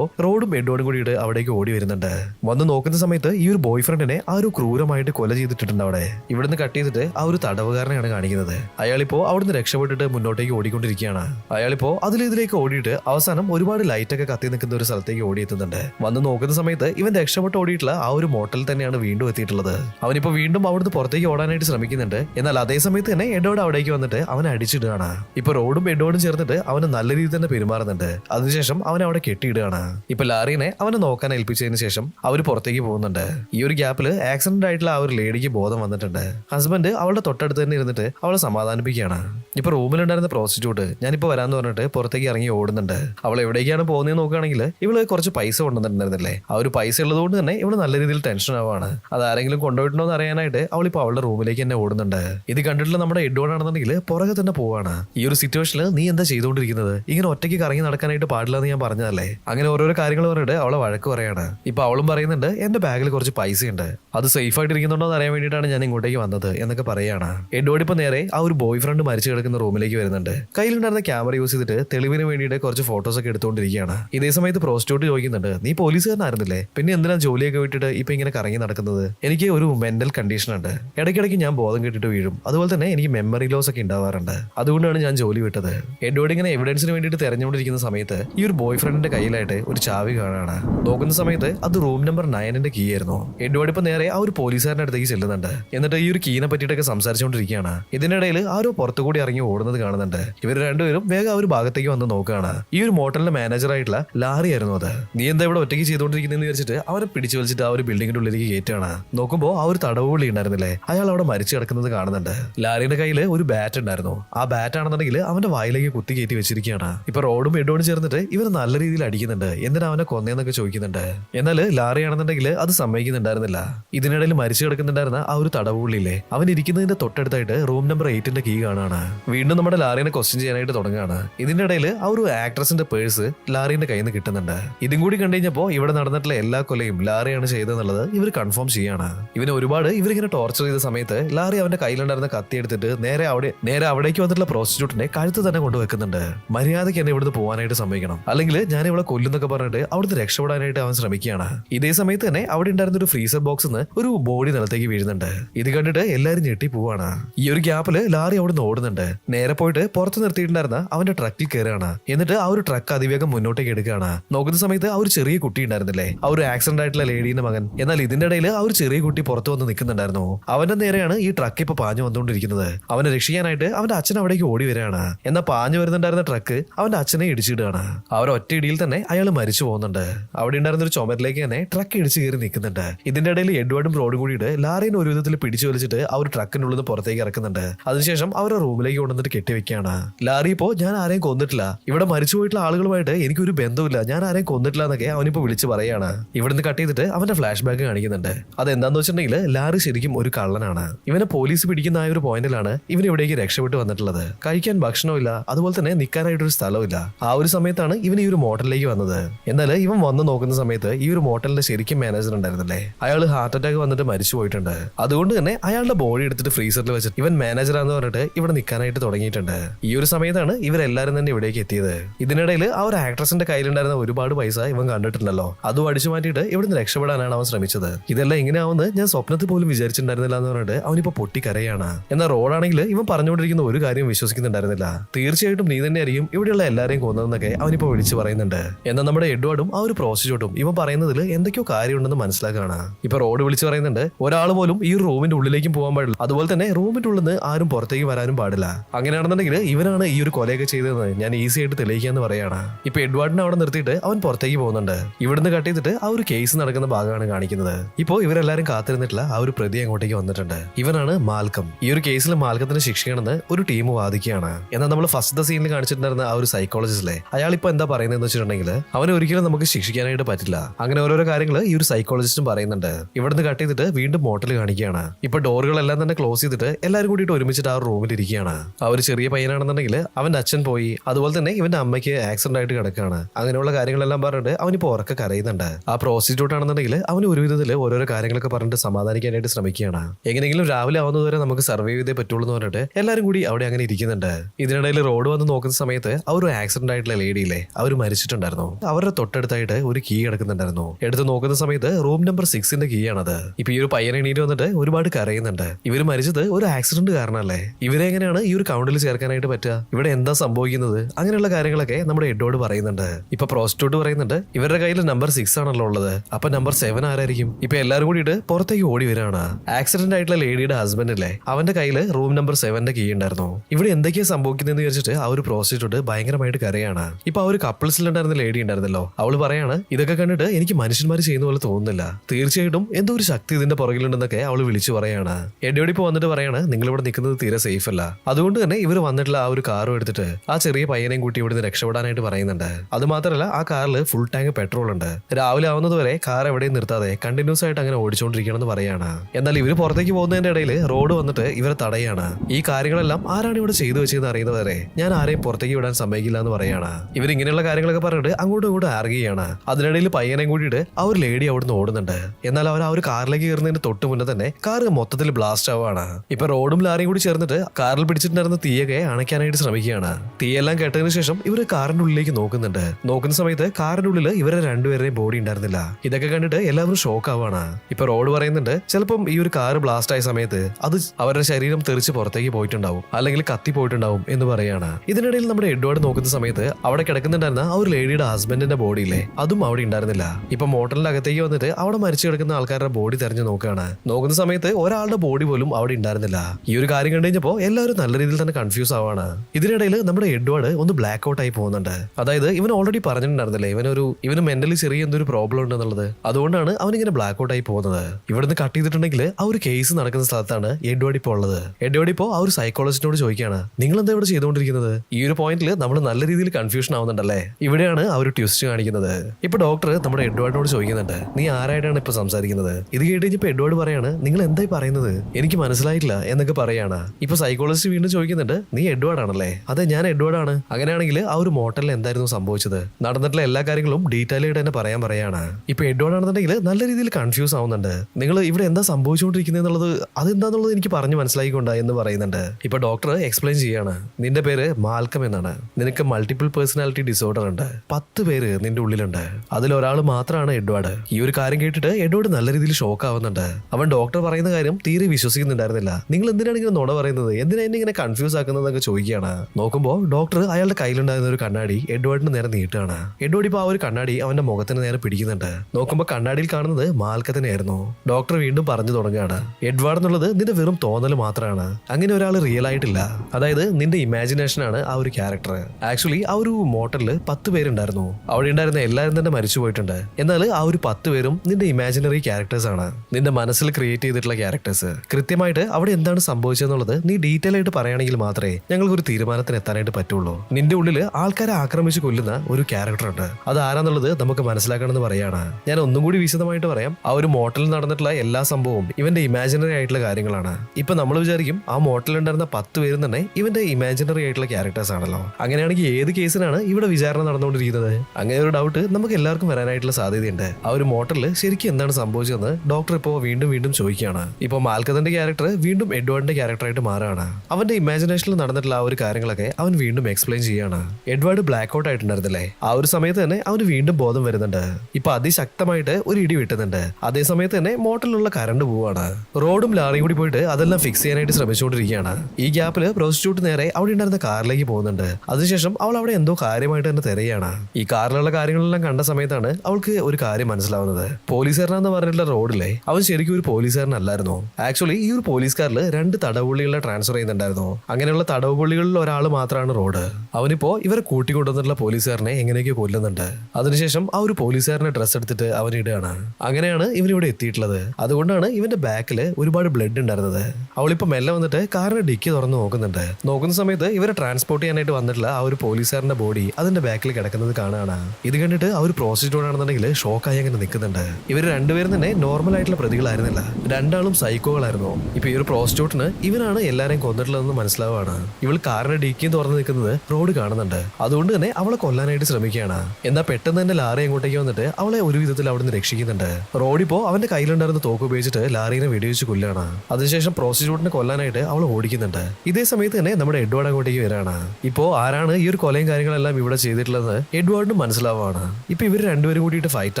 റോഡും ബെഡോടും കൂടിയിട്ട് അവിടേക്ക് ഓടി വരുന്നുണ്ട്. വന്ന് നോക്കുന്ന സമയത്ത് ഈ ഒരു ബോയ് ഫ്രണ്ടിനെ ആ ഒരു ക്രൂരമായിട്ട് കൊല ചെയ്തിട്ടുണ്ട് അവിടെ. ഇവിടുന്ന് കട്ട് ചെയ്തിട്ട് ആ ഒരു തടവുകാരനെയാണ് കാണിക്കുന്നത്. അയാളിപ്പോ അവിടുന്ന് രക്ഷപ്പെട്ടിട്ട് മുന്നോട്ടേക്ക് ഓടിക്കൊണ്ടിരിക്കുകയാണ്. അയാളിപ്പോ അതിലിതിലേക്ക് ഓടിയിട്ട് അവസാനം ഒരുപാട് ലൈറ്റ് ഒക്കെ കത്തി നിൽക്കുന്ന ഒരു സ്ഥലത്തേക്ക് ഓടിയെത്തുന്നുണ്ട്. വന്ന് നോക്കുന്ന സമയത്ത് ഇവൻ രക്ഷപ്പെട്ട് ഓടിയിട്ടുള്ള ആ ഒരു മോട്ടലിൽ തന്നെയാണ് വീണ്ടും എത്തിയിട്ടുള്ളത്. അവനിപ്പോ വീണ്ടും അവിടുന്ന് പുറത്തേക്ക് ഓടാനായിട്ട് ശ്രമിക്കുന്നുണ്ട്. എന്നാൽ അതേ സമയത്ത് തന്നെ എഡോട് അവിടേക്ക് വന്നിട്ട് അവനെ അടിച്ചിടുകയാണ്. ഇപ്പൊ റോഡും എഡോടും ചേർന്നിട്ട് അവന് നല്ല രീതിയിൽ തന്നെ പെരുമാറുന്നുണ്ട്. അതിനുശേഷം അവൻ അവിടെ കെട്ടിയിടുകയാണ്. ഇപ്പൊ ലാറിനെ അവനെ നോക്കാൻ ഏൽപ്പിച്ചതിന് ശേഷം അവർ പുറത്തേക്ക് പോകുന്നുണ്ട്. ഈ ഒരു ഗ്യാപ്പിൽ ആക്സിഡന്റ് ആയിട്ടുള്ള ആ ഒരു ലേഡിക്ക് ബോധം വന്നിട്ടുണ്ട്. ഹസ്ബൻഡ് അവളുടെ തൊട്ടടുത്ത് തന്നെ ഇരുന്നിട്ട് അവളെ സമാധാനിപ്പിക്കുകയാണ്. ഇപ്പൊ റൂമിലുണ്ടായിരുന്ന പ്രോസ്റ്റിറ്റ്യൂട്ട് ഞാനിപ്പോ വരാന്ന് പറഞ്ഞിട്ട് പുറത്തേക്ക് ഇറങ്ങി ഓടുന്നുണ്ട്. അവൾ എവിടേക്കാണ് പോകുന്നത് നോക്കുകയാണെങ്കിൽ ഇവൾ കുറച്ച് പൈസ കൊണ്ടുവന്നിട്ടുണ്ടായിരുന്നില്ലേ? ആ ഒരു പൈസ ഉള്ളതുകൊണ്ട് തന്നെ ഇവൾ നല്ല രീതിയിൽ ടെൻഷൻ ആവാണ് അത് ആരെങ്കിലും കൊണ്ടുപോയിട്ടുണ്ടോ എന്ന് അറിയാനായിട്ട് അവൾ ഇപ്പൊ അവളുടെ റൂമിലേക്ക് തന്നെ ഓടുന്നുണ്ട്. ഇത് കണ്ടിട്ടുള്ള നമ്മുടെ എഡ്വാൺ ആണെന്നുണ്ടെങ്കിൽ പുറകെ തന്നെ പോവാണ്. ഈ ഒരു സിറ്റുവേഷനിൽ നീ എന്താ ചെയ്തുകൊണ്ടിരിക്കുന്നത്? ഇങ്ങനെ ഒറ്റയ്ക്ക് കറങ്ങി നടക്കാനായിട്ട് പാടില്ല എന്ന് ഞാൻ പറഞ്ഞതല്ലേ? അങ്ങനെ ഓരോരോ കാര്യങ്ങൾ പറഞ്ഞിട്ട് അവളെ വഴക്ക് പറയാണ്. ഇപ്പൊ അവളും പറയുന്നുണ്ട് എന്റെ ബാഗിൽ കുറച്ച് പൈസയുണ്ട്. അത് സേഫ് ആയിട്ട് ഇരിക്കുന്നുണ്ടോ എന്ന് അറിയാൻ വേണ്ടിയിട്ടാണ് ഞാൻ ഇങ്ങോട്ടേക്ക് വന്നത് എന്നൊക്കെ പറയാണ്. എഡ്വേർഡ് ഇപ്പൊ നേരെ ആ ഒരു ബോയ് ഫ്രണ്ട് മരിച്ചു കിടക്കുന്ന റൂമിലേക്ക് വരുന്നുണ്ട്. കയ്യിലുണ്ടായിരുന്ന ക്യാമറ യൂസ് ചെയ്തിട്ട് തെളിവിന് വേണ്ടിയിട്ട് കുറച്ച് ഫോട്ടോസ് ഒക്കെ എടുത്തുകൊണ്ടിരിക്കുകയാണ്. ഇതേ സമയത്ത് പ്രോസ്റ്റിറ്റ്യൂട്ട് ചോദിക്കുന്നുണ്ട് നീ പോലീസുകാരനായിരുന്നില്ലേ? പിന്നെ എന്തിനാ ജോലിയൊക്കെ വിട്ടിട്ട് ഇപ്പൊ ഇങ്ങനെ കറങ്ങി നടക്കുന്നത്? എനിക്ക് ഒരു മെന്റൽ കണ്ടീഷൻ ഉണ്ട്. ഇടയ്ക്കിടയ്ക്ക് ഞാൻ ബോധം കെട്ടിട്ട് വീഴും. അതുപോലെ തന്നെ എനിക്ക് മെമ്മറി ലോസ് ഒക്കെ ഉണ്ടാവാറുണ്ട്. അതുകൊണ്ടാണ് ഞാൻ ജോലി വിട്ടത്. എഡ്വേർഡ് ഇങ്ങനെ എവിഡൻസിന് വേണ്ടിയിട്ട് തെരഞ്ഞുകൊണ്ടിരിക്കുന്ന സമയത്ത് ഈ ഒരു ബോയ് ഫ്രണ്ടിന്റെ കയ്യിലായിട്ട് ഒരു ചാവി കാണാണ്. നോക്കുന്ന സമയത്ത് അത് റൂം നമ്പർ നയനിന്റെ കീ ആയിരുന്നു. എഡ്വേർഡ് ഇപ്പൊ നേരെ ആ ഒരു പോലീസുകാരന്റെ അടുത്തേക്ക് ചെല്ലുന്നുണ്ട്. എന്നിട്ട് ഈ ഒരു കീനെ പറ്റിയിട്ടൊക്കെ സംസാരിച്ചുകൊണ്ടിരിക്കുകയാണ്. ഇതിനിടയിൽ ആരോ പുറത്തുകൂടി ഇറങ്ങി ഓടുന്നത് കാണുന്നുണ്ട്. ഇവർ രണ്ടുപേരും വേഗം ആ ഒരു ഭാഗത്തേക്ക് വന്ന് നോക്കുകയാണ്. ഈ ഒരു മോട്ടലിന്റെ മാനേജർ ആയിട്ടുള്ള ലാറി ആയിരുന്നു അത്. നീ എന്താ ഇവിടെ ഒറ്റയ്ക്ക് ചെയ്തുകൊണ്ടിരിക്കുന്നതെന്ന് വിചാരിച്ചിട്ട് അവരെ പിടിച്ചു വലിച്ചിട്ട് ആ ഒരു ബിൽഡിങ്ങിന്റെ ഉള്ളിലേക്ക് കയറ്റുകയാണ്. നോക്കുമ്പോൾ ആ ഒരു തടവുപുള്ളി ഉണ്ടായിരുന്നില്ലേ? അയാൾ അവിടെ മരിച്ചു കിടക്കുന്നത് കാണുന്നുണ്ട്. ലാറിയുടെ കയ്യിൽ ഒരു ബാറ്റ് ഉണ്ടായിരുന്നു. ആ ബാറ്റ് ആണെന്നുണ്ടെങ്കിൽ അവന്റെ വായിലേക്ക് കുത്തി കയറ്റി വെച്ചിരിക്കുകയാണ്. ഇപ്പൊ റോഡും എഡോടും ചേർന്നിട്ട് ഇവർ നല്ല രീതിയിൽ അടിക്കുന്നുണ്ട്. എന്തിനാ അവനെ കൊന്നേന്നൊക്കെ ചോദിക്കുന്നുണ്ട്. എന്നാൽ ലാറി ആണെന്നുണ്ടെങ്കിൽ അത് സമ്മതിക്കുന്നുണ്ടായിരുന്നില്ല. ഇതിനിടയിൽ മരിച്ചു കിടക്കുന്നുണ്ടായിരുന്ന ആ ഒരു തടവുള്ളില്ലേ അവൻ ഇരിക്കുന്നതിന്റെ തൊട്ടടുത്തായിട്ട് റൂം നമ്പർ എയ്റ്റിന്റെ കീ കാണാണ് വീണ്ടും നമ്മുടെ ലാറിനെ ക്വസ്റ്റ്യൻ ചെയ്യാനായിട്ട് തുടങ്ങുകയാണ്. ഇതിന്റെ ഇടയിൽ ആ ഒരു ആക്ട്രസിന്റെ പേഴ്സ് ലാറിന്റെ കയ്യിൽ നിന്ന് കിട്ടുന്നുണ്ട്. ഇതും കൂടി കണ്ടുകഴിഞ്ഞപ്പോ ഇവിടെ നടന്നിട്ടുള്ള എല്ലാ കൊലയും ലാറിയാണ് ചെയ്തതെന്നുള്ളത് ഇവർ കൺഫേം ചെയ്യാണ് ഇവന് ഒരുപാട് ഇവരിങ്ങനെ ടോർച്ചർ ചെയ്ത സമയത്ത് ലാറി അവന്റെ കയ്യിലുണ്ടായിരുന്ന കത്തി എടുത്തിട്ട് നേരെ അവിടെ നേരെ അവിടേക്ക് വന്നിട്ടുള്ള പ്രോസ്റ്റിറ്റ്യൂട്ടിനെ കഴുത്ത് തന്നെ കൊണ്ടുവെക്കുന്നുണ്ട്. മര്യാദയ്ക്ക് എന്നെ ഇവിടുന്ന് പോകാനായിട്ട് സമ്മതിക്കണം. അല്ലെങ്കിൽ ഞാൻ ഇവിടെ കൊല്ലുന്നൊക്കെ പറഞ്ഞിട്ട് അവിടുന്ന് രക്ഷപ്പെടാനായിട്ട് അവൻ ശ്രമിക്കുകയാണ്. ഇതേ സമയത്ത് തന്നെ അവിടെ ഉണ്ടായിരുന്ന ഒരു ഫ്രീസർ ബോക്സ് നിന്ന് ഒരു ബോഡി നിലത്തേക്ക് വീഴുന്നുണ്ട്. ഇത് കണ്ടിട്ട് എല്ലാരും ഞെട്ടി പോവാണ്. ഈ ഒരു ഗ്യാപ്പിൽ ലാറി അവിടുന്ന് ഓടുന്നുണ്ട്. നേരെ പോയിട്ട് പുറത്ത് നിർത്തിയിട്ടുണ്ടായിരുന്ന അവന്റെ ട്രക്കിൽ കയറുകയാണ്. എന്നിട്ട് ആ ഒരു ട്രക്ക് അതിവേഗം മുന്നോട്ടേക്ക് എടുക്കുകയാണ്. നോക്കുന്ന സമയത്ത് ആ ഒരു ചെറിയ കുട്ടി ഉണ്ടായിരുന്നില്ലേ? ആ ഒരു ആക്സിഡന്റ് ആയിട്ടുള്ള ലേഡീന്റെ മകൻ. എന്നാൽ ഇതിന്റെ ഇടയിൽ ആ ഒരു ചെറിയ കുട്ടി പുറത്തു വന്ന് നിൽക്കുന്നുണ്ടായിരുന്നു. അവന്റെ നേരെയാണ് ഈ ട്രക്ക് ഇപ്പൊ പാഞ്ഞു വന്നുകൊണ്ടിരിക്കുന്നത്. അവനെ രക്ഷിക്കാനായിട്ട് അവന്റെ അച്ഛൻ അവിടേക്ക് ഓടി വരികയാണ്. എന്നാൽ പാഞ്ഞു വരുന്നുണ്ടായിരുന്ന ട്രക്ക് അവന്റെ അച്ഛനെ ഇടിച്ചിടുകയാണ്. അവർ ഒറ്റ ഇടിയിൽ തന്നെ അയാൾ മരിച്ചു പോകുന്നുണ്ട്. അവിടെ ഉണ്ടായിരുന്ന ഒരു ചുമരിലേക്ക് തന്നെ ട്രക്ക് ഇടിച്ചു കയറി നിൽക്കുന്നുണ്ട്. ഇതിന്റെ ഇടയിൽ എഡ്വേർഡും റോഡും കൂടിയിട്ട് ലാറിനെ ഒരു വിധത്തിൽ പിടിച്ചു വലിച്ചിട്ട് ആ ഒരു ട്രക്കിനുള്ളിൽ പുറത്തേക്ക് ഇറക്കുന്നുണ്ട്. അതിനുശേഷം അവരുടെ റൂമിലേക്ക് കൊണ്ടുവന്നിട്ട് കെട്ടിവെക്കാണ് ലാറി ഇപ്പോ ഞാൻ ആരെയും കൊന്നിട്ടില്ല. ഇവിടെ മരിച്ചു പോയിട്ടുള്ള ആളുകളുമായിട്ട് എനിക്കൊരു ബന്ധമില്ല ഞാൻ ആരെയും കൊന്നിട്ടില്ല എന്നൊക്കെ അവനിപ്പോ വിളിച്ച് പറയാണ്. ഇവിടുന്ന് കട്ട് ചെയ്തിട്ട് അവന്റെ ഫ്ലാഷ് ബാക്ക് കാണിക്കുന്നുണ്ട്. അതെന്താന്ന് വെച്ചിട്ടുണ്ടെങ്കിൽ ലാറി ശരിക്കും ഒരു കള്ളനാണ്. ഇവനെ പോലീസ് പിടിക്കുന്ന ആ ഒരു പോയിന്റിലാണ് ഇവൻ ഇവിടേക്ക് രക്ഷപ്പെട്ട് വന്നിട്ടുള്ളത്. കഴിക്കാൻ ഭക്ഷണമില്ല അതുപോലെ തന്നെ നിൽക്കാനായിട്ട് ഒരു സ്ഥലമില്ല ആ ഒരു സമയത്താണ് ഇവൻ ഈ ഒരു മോട്ടലിലേക്ക് വന്നത്. എന്നാൽ ഇവൻ വന്ന് നോക്കുന്ന സമയത്ത് ഈ ഒരു മോട്ടലിന്റെ ശരിക്കും മാനേജർ ഉണ്ടായിരുന്നില്ലേ? അയാൾ ഹാർട്ട് അറ്റാക്ക് വന്നിട്ട് മരിച്ചു പോയിട്ടുണ്ട് അതുകൊണ്ട് തന്നെ അയാളുടെ ബോഡി എടുത്തിട്ട് ഫ്രീസറിൽ വെച്ചിട്ട് ഇവൻ മാനേജറാന്ന് പറഞ്ഞിട്ട് ഇവിടെ നിൽക്കാനായിട്ട് തുടങ്ങിയിട്ടുണ്ട്. ഈ ഒരു സമയത്താണ് ഇവരെല്ലാരും തന്നെ ഇവിടേക്ക് എത്തിയത്. ഇതിനിടയിൽ ആ ഒരു ആക്ട്രസിന്റെ കയ്യിലുണ്ടായിരുന്ന ഒരുപാട് പൈസ ഇവൻ കണ്ടിട്ടുണ്ടല്ലോ. അതും അടിച്ചു മാറ്റിയിട്ട് ഇവിടുന്ന് രക്ഷപ്പെടാനാണ് അവൻ ശ്രമിച്ചത്. ഇതെല്ലാം ഇങ്ങനെയാവുമെന്ന് ഞാൻ സ്വപ്നത്തിൽ പോലും വിചാരിച്ചിട്ടുണ്ടായിരുന്നില്ല എന്ന് പറഞ്ഞിട്ട് അവനിപ്പോ പൊട്ടിക്കരയാണ്. എന്നാൽ റോഡാണെങ്കിൽ ഇവൻ പറഞ്ഞുകൊണ്ടിരിക്കുന്ന ഒരു കാര്യം വിശ്വസിക്കുന്നുണ്ടായിരുന്നില്ല. തീർച്ചയായിട്ടും നീ തന്നെ തന്നെയായിരിക്കും ഇവിടെയുള്ള എല്ലാരെയും കൊന്നതെന്നൊക്കെ അവനിപ്പോ വിളിച്ചു പറയുന്നുണ്ട്. എന്നാൽ നമ്മുടെ എഡ്വാർഡും ആ ഒരു പ്രോസിക്യൂട്ടും ഇവൻ പറയുന്നതിൽ എന്തൊക്കെയോ കാര്യമുണ്ടെന്ന് മനസ്സിലാക്കാണ് ഇപ്പൊ റോഡ് വിളിച്ചു പറയുന്നുണ്ട് ഒരാൾ പോലും ഈ റൂമിന്റെ ഉള്ളിലേക്കും പോകാൻ പാടില്ല. അതുപോലെ തന്നെ റൂമിന്റെ ഉള്ളിൽ നിന്ന് ആരും പുറത്തേക്ക് വരാനും പാടില്ല. അങ്ങനെയാണെന്നുണ്ടെങ്കിൽ ഇവനാണ് ഈ ഒരു കൊലയൊക്കെ ചെയ്തതെന്ന് ഞാൻ ഈസി ആയിട്ട് തെളിയിക്കാന്ന് പറയാണ്. ഇപ്പൊ എഡ്വാർഡിനെ അവിടെ നിർത്തിയിട്ട് അവൻ പുറത്തേക്ക് പോകുന്നുണ്ട്. ഇവിടുന്ന് കട്ട് ചെയ്തിട്ട് ആ ഒരു കേസ് നടക്കുന്ന ഭാഗമാണ് കാണിക്കുന്നത്. ഇപ്പോ ഇവരെല്ലാരും കാത്തിരുന്നിട്ടുള്ള ആ ഒരു പ്രതി അങ്ങോട്ടേക്ക് വന്നിട്ടുണ്ട്. ഇവനാണ് മാൽക്കം. ഈ ഒരു കേസിൽ മാൽക്കത്തിന് ശിക്ഷിക്കണമെന്ന് ഒരു ടീം വാദിക്കുകയാണ്. എന്നാൽ നമ്മൾ ഫസ്റ്റ് ദ സീനിൽ കാണിച്ചിട്ടുണ്ടായിരുന്ന ആ ഒരു സൈക്കോളജിസ്റ്റിലെ അയാൾ ഇപ്പൊ എന്താ പറയുന്നതെന്ന് വെച്ചിട്ടുണ്ടെങ്കിൽ അവനെ ഒരിക്കലും നമുക്ക് ശിക്ഷിക്കാനായിട്ട് പറ്റില്ല. അങ്ങനെ ഓരോരോ കാര്യങ്ങൾ ഈ ഒരു സൈക്കോളജിസ്റ്റും പറയുന്നുണ്ട്. ഇവിടുന്ന് കട്ട് ചെയ്തിട്ട് വീണ്ടും മോട്ടൽ കാണിക്കുകയാണ്. ഇപ്പൊ ഡോറുകളെല്ലാം തന്നെ ക്ലോസ് ചെയ്തിട്ട് എല്ലാവരും കൂടിയിട്ട് ഒരുമിച്ചിട്ട് ആ റൂമിൽ ഇരിക്കുകയാണ്. ആ ഒരു ചെറിയ പയ്യനാണെന്നുണ്ടെങ്കിൽ അവന്റെ അച്ഛൻ പോയി. അതുപോലെ തന്നെ ഇവന്റെ അമ്മയ്ക്ക് ആക്സിഡന്റ് ആയിട്ട് കിടക്കുകയാണ്. അങ്ങനെയുള്ള കാര്യങ്ങളെല്ലാം പറഞ്ഞിട്ട് അവനിപ്പോ ഉറക്കെ കരയുന്നുണ്ട്. ആ പ്രോസ്റ്റിറ്റ്യൂട്ട് ആണെന്നുണ്ടെങ്കിൽ അവന് ഒരു വിധത്തിൽ ഓരോരോ കാര്യങ്ങളൊക്കെ പറഞ്ഞിട്ട് സമാധാനിക്കാനായിട്ട് ശ്രമിക്കുകയാണ്. എങ്ങനെയെങ്കിലും രാവിലെ ആവുന്നതുവരെ നമുക്ക് സർവൈവ് ചെയ്തേ പറ്റുള്ളൂ എന്ന് പറഞ്ഞിട്ട് എല്ലാവരും കൂടി അവിടെ അങ്ങനെ ഇരിക്കുന്നുണ്ട്. ഇതിനിടയിൽ റോഡ് വന്ന് നോക്കുന്ന സമയത്ത് ഒരു ആക്സിഡന്റ് ആയിട്ടുള്ള ലേഡിയിലെ അവർ മരിച്ചിട്ടുണ്ടായിരുന്നു. അവരുടെ തൊട്ടടുത്തായിട്ട് ഒരു കീ കിടക്കുന്നുണ്ടായിരുന്നു. എടുത്ത് നോക്കുന്ന സമയത്ത് റൂം നമ്പർ സിക്സിന്റെ കീ ആണത്. ഇപ്പൊ ഈ ഒരു പയ്യനെ വന്നിട്ട് ഒരുപാട് കരയുന്നുണ്ട്. ഇവർ മരിച്ചത് ഒരു ആക്സിഡന്റ് കാരണല്ലേ ഇവരെങ്ങനെയാണ് ഈ ഒരു കൗണ്ടിൽ ചേർക്കാനായിട്ട് പറ്റുക? ഇവിടെ എന്താ സംഭവിക്കുന്നത്? അങ്ങനെയുള്ള കാര്യങ്ങളൊക്കെ നമ്മുടെ എഡോട് പറയുന്നുണ്ട്. ഇപ്പൊ പ്രോസ്റ്റിറ്റ്യൂട്ട് പറയുന്നുണ്ട്. ഇവരുടെ കയ്യിൽ നമ്പർ സിക്സ് ആണല്ലോ ഉള്ളത്. അപ്പൊ നമ്പർ സെവൻ ആരായിരിക്കും? ഇപ്പൊ എല്ലാവരും കൂടിയിട്ട് പുറത്തേക്ക് ഓടി വരാണ് ആക്സിഡന്റ് ആയിട്ടുള്ള ലേഡിയുടെ ഹസ്ബൻഡ് അല്ലേ? അവന്റെ കയ്യിൽ റൂം നമ്പർ സെവന്റെ കീ ഉണ്ടായിരുന്നു. ഇവിടെ എന്തൊക്കെയാ സംഭവിക്കുന്നതെന്ന് വിചാരിച്ചിട്ട് ആ ഒരു പ്രോസ്റ്റിറ്റ്യൂട്ട് ഭയങ്കരമായിട്ട് കരയാണ്. ഇപ്പൊ ആ ഒരു കപ്പിൾസിൽ ഉണ്ടായിരുന്ന ലേഡി ഉണ്ടായിരുന്നല്ലോ. അവൾ പറയാണ് ഇതൊക്കെ കണ്ടിട്ട് എനിക്ക് മനുഷ്യന്മാർ ചെയ്യുന്ന പോലെ തോന്നുന്നില്ല. തീർച്ചയായിട്ടും എന്തോ ഒരു ശക്തി ഇതിന്റെ പുറകിലുണ്ടെന്നൊക്കെ അവൾ വിളിച്ചു പറയാണ്. എഡിയോടി ഇപ്പൊ വന്നിട്ട് പറയാണ് നിങ്ങൾ ഇവിടെ നിൽക്കുന്നത് തീരെ സേഫ് അല്ല. അതുകൊണ്ട് തന്നെ ഇവർ വന്നിട്ടുള്ള ആ ഒരു കാറും എടുത്തിട്ട് ആ ചെറിയ പയ്യനെയും കൂട്ടി ഇവിടുന്ന് രക്ഷപ്പെടാനായിട്ട് പറയുന്നുണ്ട്. അത് മാത്രമല്ല ആ കാറിൽ ഫുൾ ടാങ്ക് പെട്രോൾ ഉണ്ട്. രാവിലെ ആവുന്നത് വരെ കാർ എവിടെയും നിർത്താതെ കണ്ടിന്യൂസ് ആയിട്ട് അങ്ങനെ ഓടിച്ചുകൊണ്ടിരിക്കണം എന്ന് പറയാണ്. എന്നാൽ ഇവർ പുറത്തേക്ക് പോകുന്നതിന്റെ ഇടയിൽ റോഡ് വന്നിട്ട് ഇവരെ തടയാണ്. ഈ കാര്യങ്ങളെല്ലാം ആരാണ് ഇവിടെ ചെയ്തു വെച്ചതെന്ന് അറിയുന്നവരെ ഞാൻ ആരെയും പുറത്തേക്ക് വിടാൻ സമ്മതിക്കില്ല എന്ന് പറയാണ്. ഇവർ ഇങ്ങനെയുള്ള കാര്യങ്ങളൊക്കെ പറഞ്ഞിട്ട് അങ്ങോട്ടും ഇങ്ങോട്ടും ആർഗിയാണ് അതിനിടയിൽ പയ്യനെയും കൂട്ടിയിട്ട് ആ ഒരു ലേഡി അവിടുന്ന് ഓടുന്നുണ്ട്. എന്നാൽ അവർ ആ ഒരു കാറിലേക്ക് കയറുന്നതിന് തൊട്ട് മുന്നേ തന്നെ കാർ മൊത്തത്തിൽ ബ്ലാസ്റ്റ് ആവുകയാണ്. ഇപ്പൊ റോഡും ലാറിയും കൂടി ചേർന്നിട്ട് കാറിൽ പിടിച്ചിട്ടുണ്ടായിരുന്ന തീയൊക്കെ അണയ്ക്കാനായിട്ട് ശ്രമിക്കുകയാണ്. തീയെല്ലാം കേട്ടതിന് ശേഷം ഇവർ കാറിന്റെ ഉള്ളിലേക്ക് നോക്കുന്നുണ്ട്. നോക്കുന്ന സമയത്ത് കാറിന്റെ ഉള്ളിൽ ഇവരെ രണ്ടുപേരുടെയും ബോഡി ഉണ്ടായിരുന്നില്ല. ഇതൊക്കെ കണ്ടിട്ട് എല്ലാവരും ഷോക്ക് ആവാണ് ഇപ്പൊ റോഡ് പറയുന്നുണ്ട് ചിലപ്പം ഈ ഒരു കാർ ബ്ലാസ്റ്റ് ആയ സമയത്ത് അത് അവരുടെ ശരീരം തെറിച്ച് പുറത്തേക്ക് പോയിട്ടുണ്ടാവും അല്ലെങ്കിൽ കത്തി പോയിട്ടുണ്ടാവും എന്ന് പറയാണ് ഇതിനിടയിൽ നമ്മുടെ എഡ്വാർഡ് നോക്കുന്ന സമയത്ത് അവിടെ കിടക്കുന്നുണ്ടായിരുന്ന ആ ഒരു ലേഡിയുടെ ഹസ്ബൻഡിന്റെ ബോഡിയില്ലേ അതും അവിടെ ഉണ്ടായിരുന്നില്ല. ഇപ്പൊ മോട്ടലിന്റെ അകത്തേക്ക് വന്നിട്ട് അവിടെ മരിച്ചു കിടക്കുന്ന ആൾക്കാരുടെ ബോഡി തെരഞ്ഞു നോക്കുകയാണ്. നോക്കുന്ന സമയത്ത് ഒരാളുടെ ബോഡി പോലും അവിടെ ഉണ്ടായിരുന്നില്ല. ഈ ഒരു കാര്യം കണ്ടു കഴിഞ്ഞപ്പോ എല്ലാവരും നല്ല രീതിയിൽ തന്നെ കൺഫ്യൂസ് ആവാണ്. ഇതിനിടയിൽ നമ്മുടെ എഡ്വേർഡ് ഒന്ന് ബ്ലാക്ക് ഔട്ട് ആയി പോകുന്നുണ്ട്. അതായത് ഇവൻ ഓൾറെഡി പറഞ്ഞിട്ടുണ്ടായിരുന്നില്ലേ ഇവനൊരു ഇവന് മെന്റലി ചെറിയ എന്തൊരു പ്രോബ്ലം ഉണ്ടെന്നുള്ളത്. അതുകൊണ്ടാണ് അവൻ ഇങ്ങനെ ബ്ലാക്ക് ഔട്ട് ആയി പോകുന്നത്. ഇവിടുന്ന് കട്ട് ചെയ്തിട്ടുണ്ടെങ്കിൽ ആ ഒരു കേസ് നടക്കുന്ന സ്ഥലത്താണ് എഡ്വേർഡ് ഇപ്പോൾ ഉള്ളത്. എഡ്വേർഡ് ഇപ്പോൾ ആ ഒരു സൈക്കോളജിസ്റ്റിനോട് ചോദിക്കുകയാണ് നിങ്ങൾ എന്താ ഇവിടെ ചെയ്തുകൊണ്ടിരിക്കുന്നത്? ഈ ഒരു പോയിന്റിൽ നമ്മൾ നല്ല രീതിയിൽ കൺഫ്യൂഷൻ ആവുന്നുണ്ടല്ലേ? ഇവിടെയാണ് ആ ഒരു ട്വിസ്റ്റ് കാണിക്കുന്നത്. ഇപ്പൊ ഡോക്ടർ നമ്മുടെ എഡ്വാർഡിനോട് ചോദിക്കുന്നുണ്ട് നീ ആരായിട്ടാണ് ഇപ്പൊ സംസാരിക്കുന്നത്? ഇത് കേട്ട് കഴിഞ്ഞപ്പോ എഡ്വാർഡ് പറയാണ് നിങ്ങൾ എന്തായി പറയുന്നത്? എനിക്ക് മനസ്സിലായിട്ടില്ല എന്നൊക്കെ പറയാണ്. ഇപ്പൊ സൈക്കോളജിസ്റ്റ് വീണ്ടും ചോദിക്കുന്നുണ്ട് നീ എഡ്വേർഡ് ആണല്ലേ അതെ ഞാൻ എഡ്വേർഡ് ആണ് അങ്ങനെയാണെങ്കിൽ ആ ഒരു മോട്ടലിൽ എന്തായിരുന്നു സംഭവിച്ചത്? നടന്നിട്ടുള്ള എല്ലാ കാര്യങ്ങളും ഡീറ്റെയിൽ ആയിട്ട് തന്നെ പറയാൻ പറയാണ് ഇപ്പൊ എഡ്വേർഡ് ആണെന്നുണ്ടെങ്കിൽ നല്ല രീതിയിൽ കൺഫ്യൂസ് ആവുന്നുണ്ട്. നിങ്ങൾ ഇവിടെ എന്താ സംഭവിച്ചുകൊണ്ടിരിക്കുന്നത് എന്നുള്ളത് അതെന്താന്നുള്ളത് എനിക്ക് പറഞ്ഞു മനസ്സിലാക്കിക്കൊണ്ട എന്ന് പറയുന്നുണ്ട്. ഇപ്പൊ ഡോക്ടർ എക്സ്പ്ലെയിൻ ചെയ്യാണ് നിന്റെ പേര് മാൽക്കം എന്നാണ്. നിനക്ക് മൾട്ടിപ്പിൾ പേഴ്സണാലിറ്റി ഡിസോർഡർ ഉണ്ട്. പത്ത് പേര് നിന്റെ ഉള്ളിലുണ്ട്. അതിൽ ഒരാൾ മാത്രമാണ് എഡ്വാർഡ്. ഈ ഒരു കാര്യം കേട്ടിട്ട് എഡ്വാർഡ് നല്ല രീതിയിൽ ഷോക്ക് ആവുന്നുണ്ട്. അവൻ ഡോക്ടർ പറയുന്ന കാര്യം തീരെ വിശ്വസിക്കുന്നുണ്ടായിരുന്നില്ല. നിങ്ങൾ എന്തിനാണ് ഇങ്ങനെ നുണ പറയുന്നത്? എന്തിനാ എന്നെ ഇങ്ങനെ കൺഫ്യൂസ് ആക്കുന്നതെന്നൊക്കെ ചോദിക്കുകയാണ്. നോക്കുമ്പോൾ ഡോക്ടർ അയാളുടെ കയ്യിലുണ്ടായിരുന്ന ഒരു കണ്ണാടി എഡ്വേർഡിന് നേരെ നീട്ടുകയാണ്. എഡ്വേർഡ് ഇപ്പോൾ ആ ഒരു കണ്ണാടി അവന്റെ മുഖത്തിന് നേരെ പിടിക്കുന്നുണ്ട്. നോക്കുമ്പോൾ കണ്ണാടിയിൽ കാണുന്നത് മാൽക്കത്തിനായിരുന്നു ഡോക്ടർ വീണ്ടും പറഞ്ഞു തുടങ്ങുകയാണ്. എഡ്വേർഡ് എന്നുള്ളത് നിന്റെ വെറും തോന്നൽ മാത്രമാണ് അങ്ങനെ ഒരാൾ റിയൽ ആയിട്ടില്ല. അതായത് നിന്റെ ഇമാജിനേഷൻ ആണ് ആ ഒരു ക്യാരക്ടർ ആക്ച്വലി ആ ഒരു മോട്ടലിൽ പത്ത് പേരുണ്ടായിരുന്നു. അവിടെ ഉണ്ടായിരുന്ന എല്ലാവരും തന്നെ മരിച്ചു പോയിട്ടുണ്ട്. എന്നാൽ ആ ഒരു പത്ത് പേരും നിന്റെ ഇമാജിനറി ക്യാരക്ടേഴ്സ് ആണ്. നിന്റെ മനസ്സിൽ ക്രിയേറ്റ് ചെയ്തിട്ടുള്ള ക്യാരക്ടേഴ്സ് കൃത്യമായിട്ട് അവിടെ എന്താണ് സംഭവിച്ചതെന്നുള്ളത് നീ ഡീറ്റെയിൽ ആയിട്ട് പറയുകയാണെങ്കിൽ മാത്രമേ ഞങ്ങൾക്ക് ഒരു തീരുമാനത്തിന് എത്താനായിട്ട് പറ്റുള്ളൂ. നിന്റെ ഉള്ളിൽ ആൾക്കാരെ ആക്രമിച്ച് കൊല്ലുന്ന ഒരു ക്യാരക്ടർ ഉണ്ട്. അത് ആരാന്നുള്ളത് നമുക്ക് മനസ്സിലാക്കണമെന്ന് പറയാണ്. ഞാൻ ഒന്നും കൂടി വിശദമായിട്ട് പറയാം. ആ ഒരു മോട്ടലിൽ നടന്നിട്ടുള്ള എല്ലാ സംഭവവും ഇവന്റെ ഇമാജിനറി ആയിട്ടുള്ള കാര്യങ്ങളാണ്. ഇപ്പൊ നമ്മൾ വിചാരിക്കും ആ മോട്ടലിൽ ഉണ്ടായിരുന്ന പത്ത് പേരും തന്നെ ഇവന്റെ ഇമാജിനറി ആയിട്ടുള്ള ക്യാരക്ടേഴ്സ് ആണല്ലോ. അങ്ങനെയാണെങ്കിൽ ഏത് കേസിനാണ് ഇവിടെ വിചാരണ നടന്നുകൊണ്ടിരിക്കുന്നത്? അങ്ങനെ ഒരു ഡൗട്ട് നമുക്ക് എല്ലാവർക്കും വരാനായിട്ടുള്ള സാധ്യതയുണ്ട്. ആ ഒരു മോട്ടലിൽ ശരിക്കും എന്താണ് സംഭവിച്ചതെന്ന് ഡോക്ടർ ഇപ്പോ വീണ്ടും വീണ്ടും ചോദിക്കുകയാണ്. ഇപ്പോൾ മാൽക്കത്തിന്റെ ക്യാരക്ടർ വീണ്ടും എഡ്വാർഡിന്റെ ക്യാരക്ടറായിട്ട് മാറുകയാണ്. അവന്റെ ഇമാജിനേഷനിൽ നടന്നിട്ടുള്ള ആ ഒരു കാര്യങ്ങളൊക്കെ അവൻ വീണ്ടും എക്സ്പ്ലെയിൻ ചെയ്യാണ്. എഡ്വേർഡ് ബ്ലാക്ക് ഔട്ട് ആയിട്ടുണ്ടായിരുന്നില്ലേ? ആ ഒരു സമയത്ത് തന്നെ അവന് വീണ്ടും ബോധം വരുന്നുണ്ട്. ഇപ്പൊ അതിശക്തമായിട്ട് ഒരു ഇടി വിട്ടുന്നുണ്ട്. അതേ സമയത്ത് തന്നെ മോട്ടറിലുള്ള കറണ്ട് പോവാണ്. റോഡും ലാറിയും കൂടി പോയിട്ട് അതെല്ലാം ഫിക്സ് ചെയ്യാനായിട്ട് ശ്രമിച്ചുകൊണ്ടിരിക്കുകയാണ്. ഈ ഗ്യാപ്പിൽ പ്രോസ്റ്റിറ്റ്യൂട്ട് നേരെ അവിടെ ഉണ്ടായിരുന്ന കാറിലേക്ക് പോകുന്നുണ്ട്. അതിനുശേഷം അവൾ അവിടെ എന്തോ കാര്യമായിട്ട് തന്നെ തിരയാണ് ഈ കാറിലുള്ള കാര്യങ്ങളെല്ലാം കണ്ട സമയത്താണ് അവൾക്ക് ഒരു കാര്യം മനസ്സിലാവുന്നത്. പോലീസുകാരനെന്ന് പറഞ്ഞിട്ടുള്ള റോഡിലെ അവൻ ശരിക്കും ഒരു പോലീസുകാരനല്ലായിരുന്നു? ആക്ച്വലി ഈ ഒരു പോലീസുകാരിൽ രണ്ട് തടവുള്ളികളെ ട്രാൻസ്ഫർ ചെയ്യുന്നുണ്ടായിരുന്നു. അങ്ങനെയുള്ള തടവുപുള്ളികളിൽ ഒരാൾ മാത്രമാണ് റോഡ്. അവനിപ്പോ ഇവരെ കൂട്ടിക്കൊണ്ടുവന്നിട്ടുള്ള പോലീസുകാരനെ എങ്ങനെയൊക്കെ കൊല്ലുന്നുണ്ട്? അതിനുശേഷം ആ ഒരു പോലീസുകാരനെ ഡ്രസ്സ് എടുത്തിട്ട് അവൻ ഇടുകയാണ്. അങ്ങനെയാണ് ഇവൻ ഇവിടെ എത്തിയിട്ടുള്ളത്. അതുകൊണ്ടാണ് ഇവന്റെ ബാക്കിൽ ഒരുപാട് ബ്ലഡ് ഉണ്ടായിരുന്നത്. അവളിപ്പോ മെല്ലെ വന്നിട്ട് കാറിന്റെ ഡിക്കി തുറന്ന് നോക്കുന്നുണ്ട്. നോക്കുന്ന സമയത്ത് ഇവരെ ട്രാൻസ്പോർട്ട് ചെയ്യാനായിട്ട് വന്നിട്ടുള്ള ആ ഒരു പോലീസുകാരന്റെ ബോഡി അതിന്റെ ബാക്കിൽ കിടക്കുന്നത് കാണാണ് ഇത് കണ്ടിട്ട് ആ ഒരു പ്രോസിറ്റ്യൂട്ട് ആണെന്നുണ്ടെങ്കിൽ ഷോക്കായി അങ്ങനെ നിൽക്കുന്നുണ്ട്. ഇവർ രണ്ടുപേരും തന്നെ നോർമൽ ആയിട്ടുള്ള പ്രതികളായിരുന്നില്ല. രണ്ടാളും സൈക്കോകളായിരുന്നു ഇപ്പൊ ഈ ഒരു പ്രോസിറ്റ്യൂട്ടിന് ഇവനാണ് എല്ലാരെയും കൊന്നിട്ടുള്ളതെന്ന് മനസ്സിലാവുകയാണ് ഇവൾ കാറിന്റെ ഡിക്കിയും തുറന്ന് നിൽക്കുന്നത് റോഡ് കാണുന്നുണ്ട്. അതുകൊണ്ട് തന്നെ അവളെ കൊല്ലാനായിട്ട് ശ്രമിക്കുകയാണ്. എന്നാൽ പെട്ടെന്ന് തന്നെ ലാറി അങ്ങോട്ടേക്ക് വന്നിട്ട് അവളെ ഒരു വിധത്തിൽ അവിടുന്ന് രക്ഷിക്കുന്നുണ്ട്. റോഡിപ്പോ അവന്റെ കയ്യിലുണ്ടായിരുന്ന തോക്ക് ഉപയോഗിച്ചിട്ട് ലാറിനെ വെടിവെച്ച് കൊല്ലാണ് അതിനുശേഷം പ്രോസിക്യൂട്ടിനെ കൊല്ലാനായിട്ട് അവൾ ഓടിക്കുന്നുണ്ട്. ഇതേ സമയത്ത് തന്നെ നമ്മുടെ എഡ്വാർഡ് അങ്ങോട്ടേക്ക് വരാണ്. ഇപ്പോ ആരാണ് ഈ ഒരു കൊലയും കാര്യങ്ങളെല്ലാം ഇവിടെ ചെയ്തിട്ടുള്ളത് എഡ്വാർഡിനും മനസ്സിലാവാണ്. ഇപ്പൊ ഇവർ രണ്ടുപേരും കൂടിയിട്ട് ഫൈറ്റ്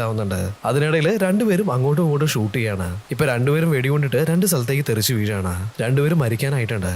ആവുന്നുണ്ട്. അതിനിടയിൽ രണ്ടുപേരും അങ്ങോട്ടും ഇങ്ങോട്ടും ഷൂട്ട് ചെയ്യാണ്. ഇപ്പൊ രണ്ടുപേരും വെടികൊണ്ടിട്ട് രണ്ട് സ്ഥലത്തേക്ക് തെറിച്ച് വീഴാണ്. രണ്ടുപേരും മരിക്കാനായിട്ടുണ്ട്.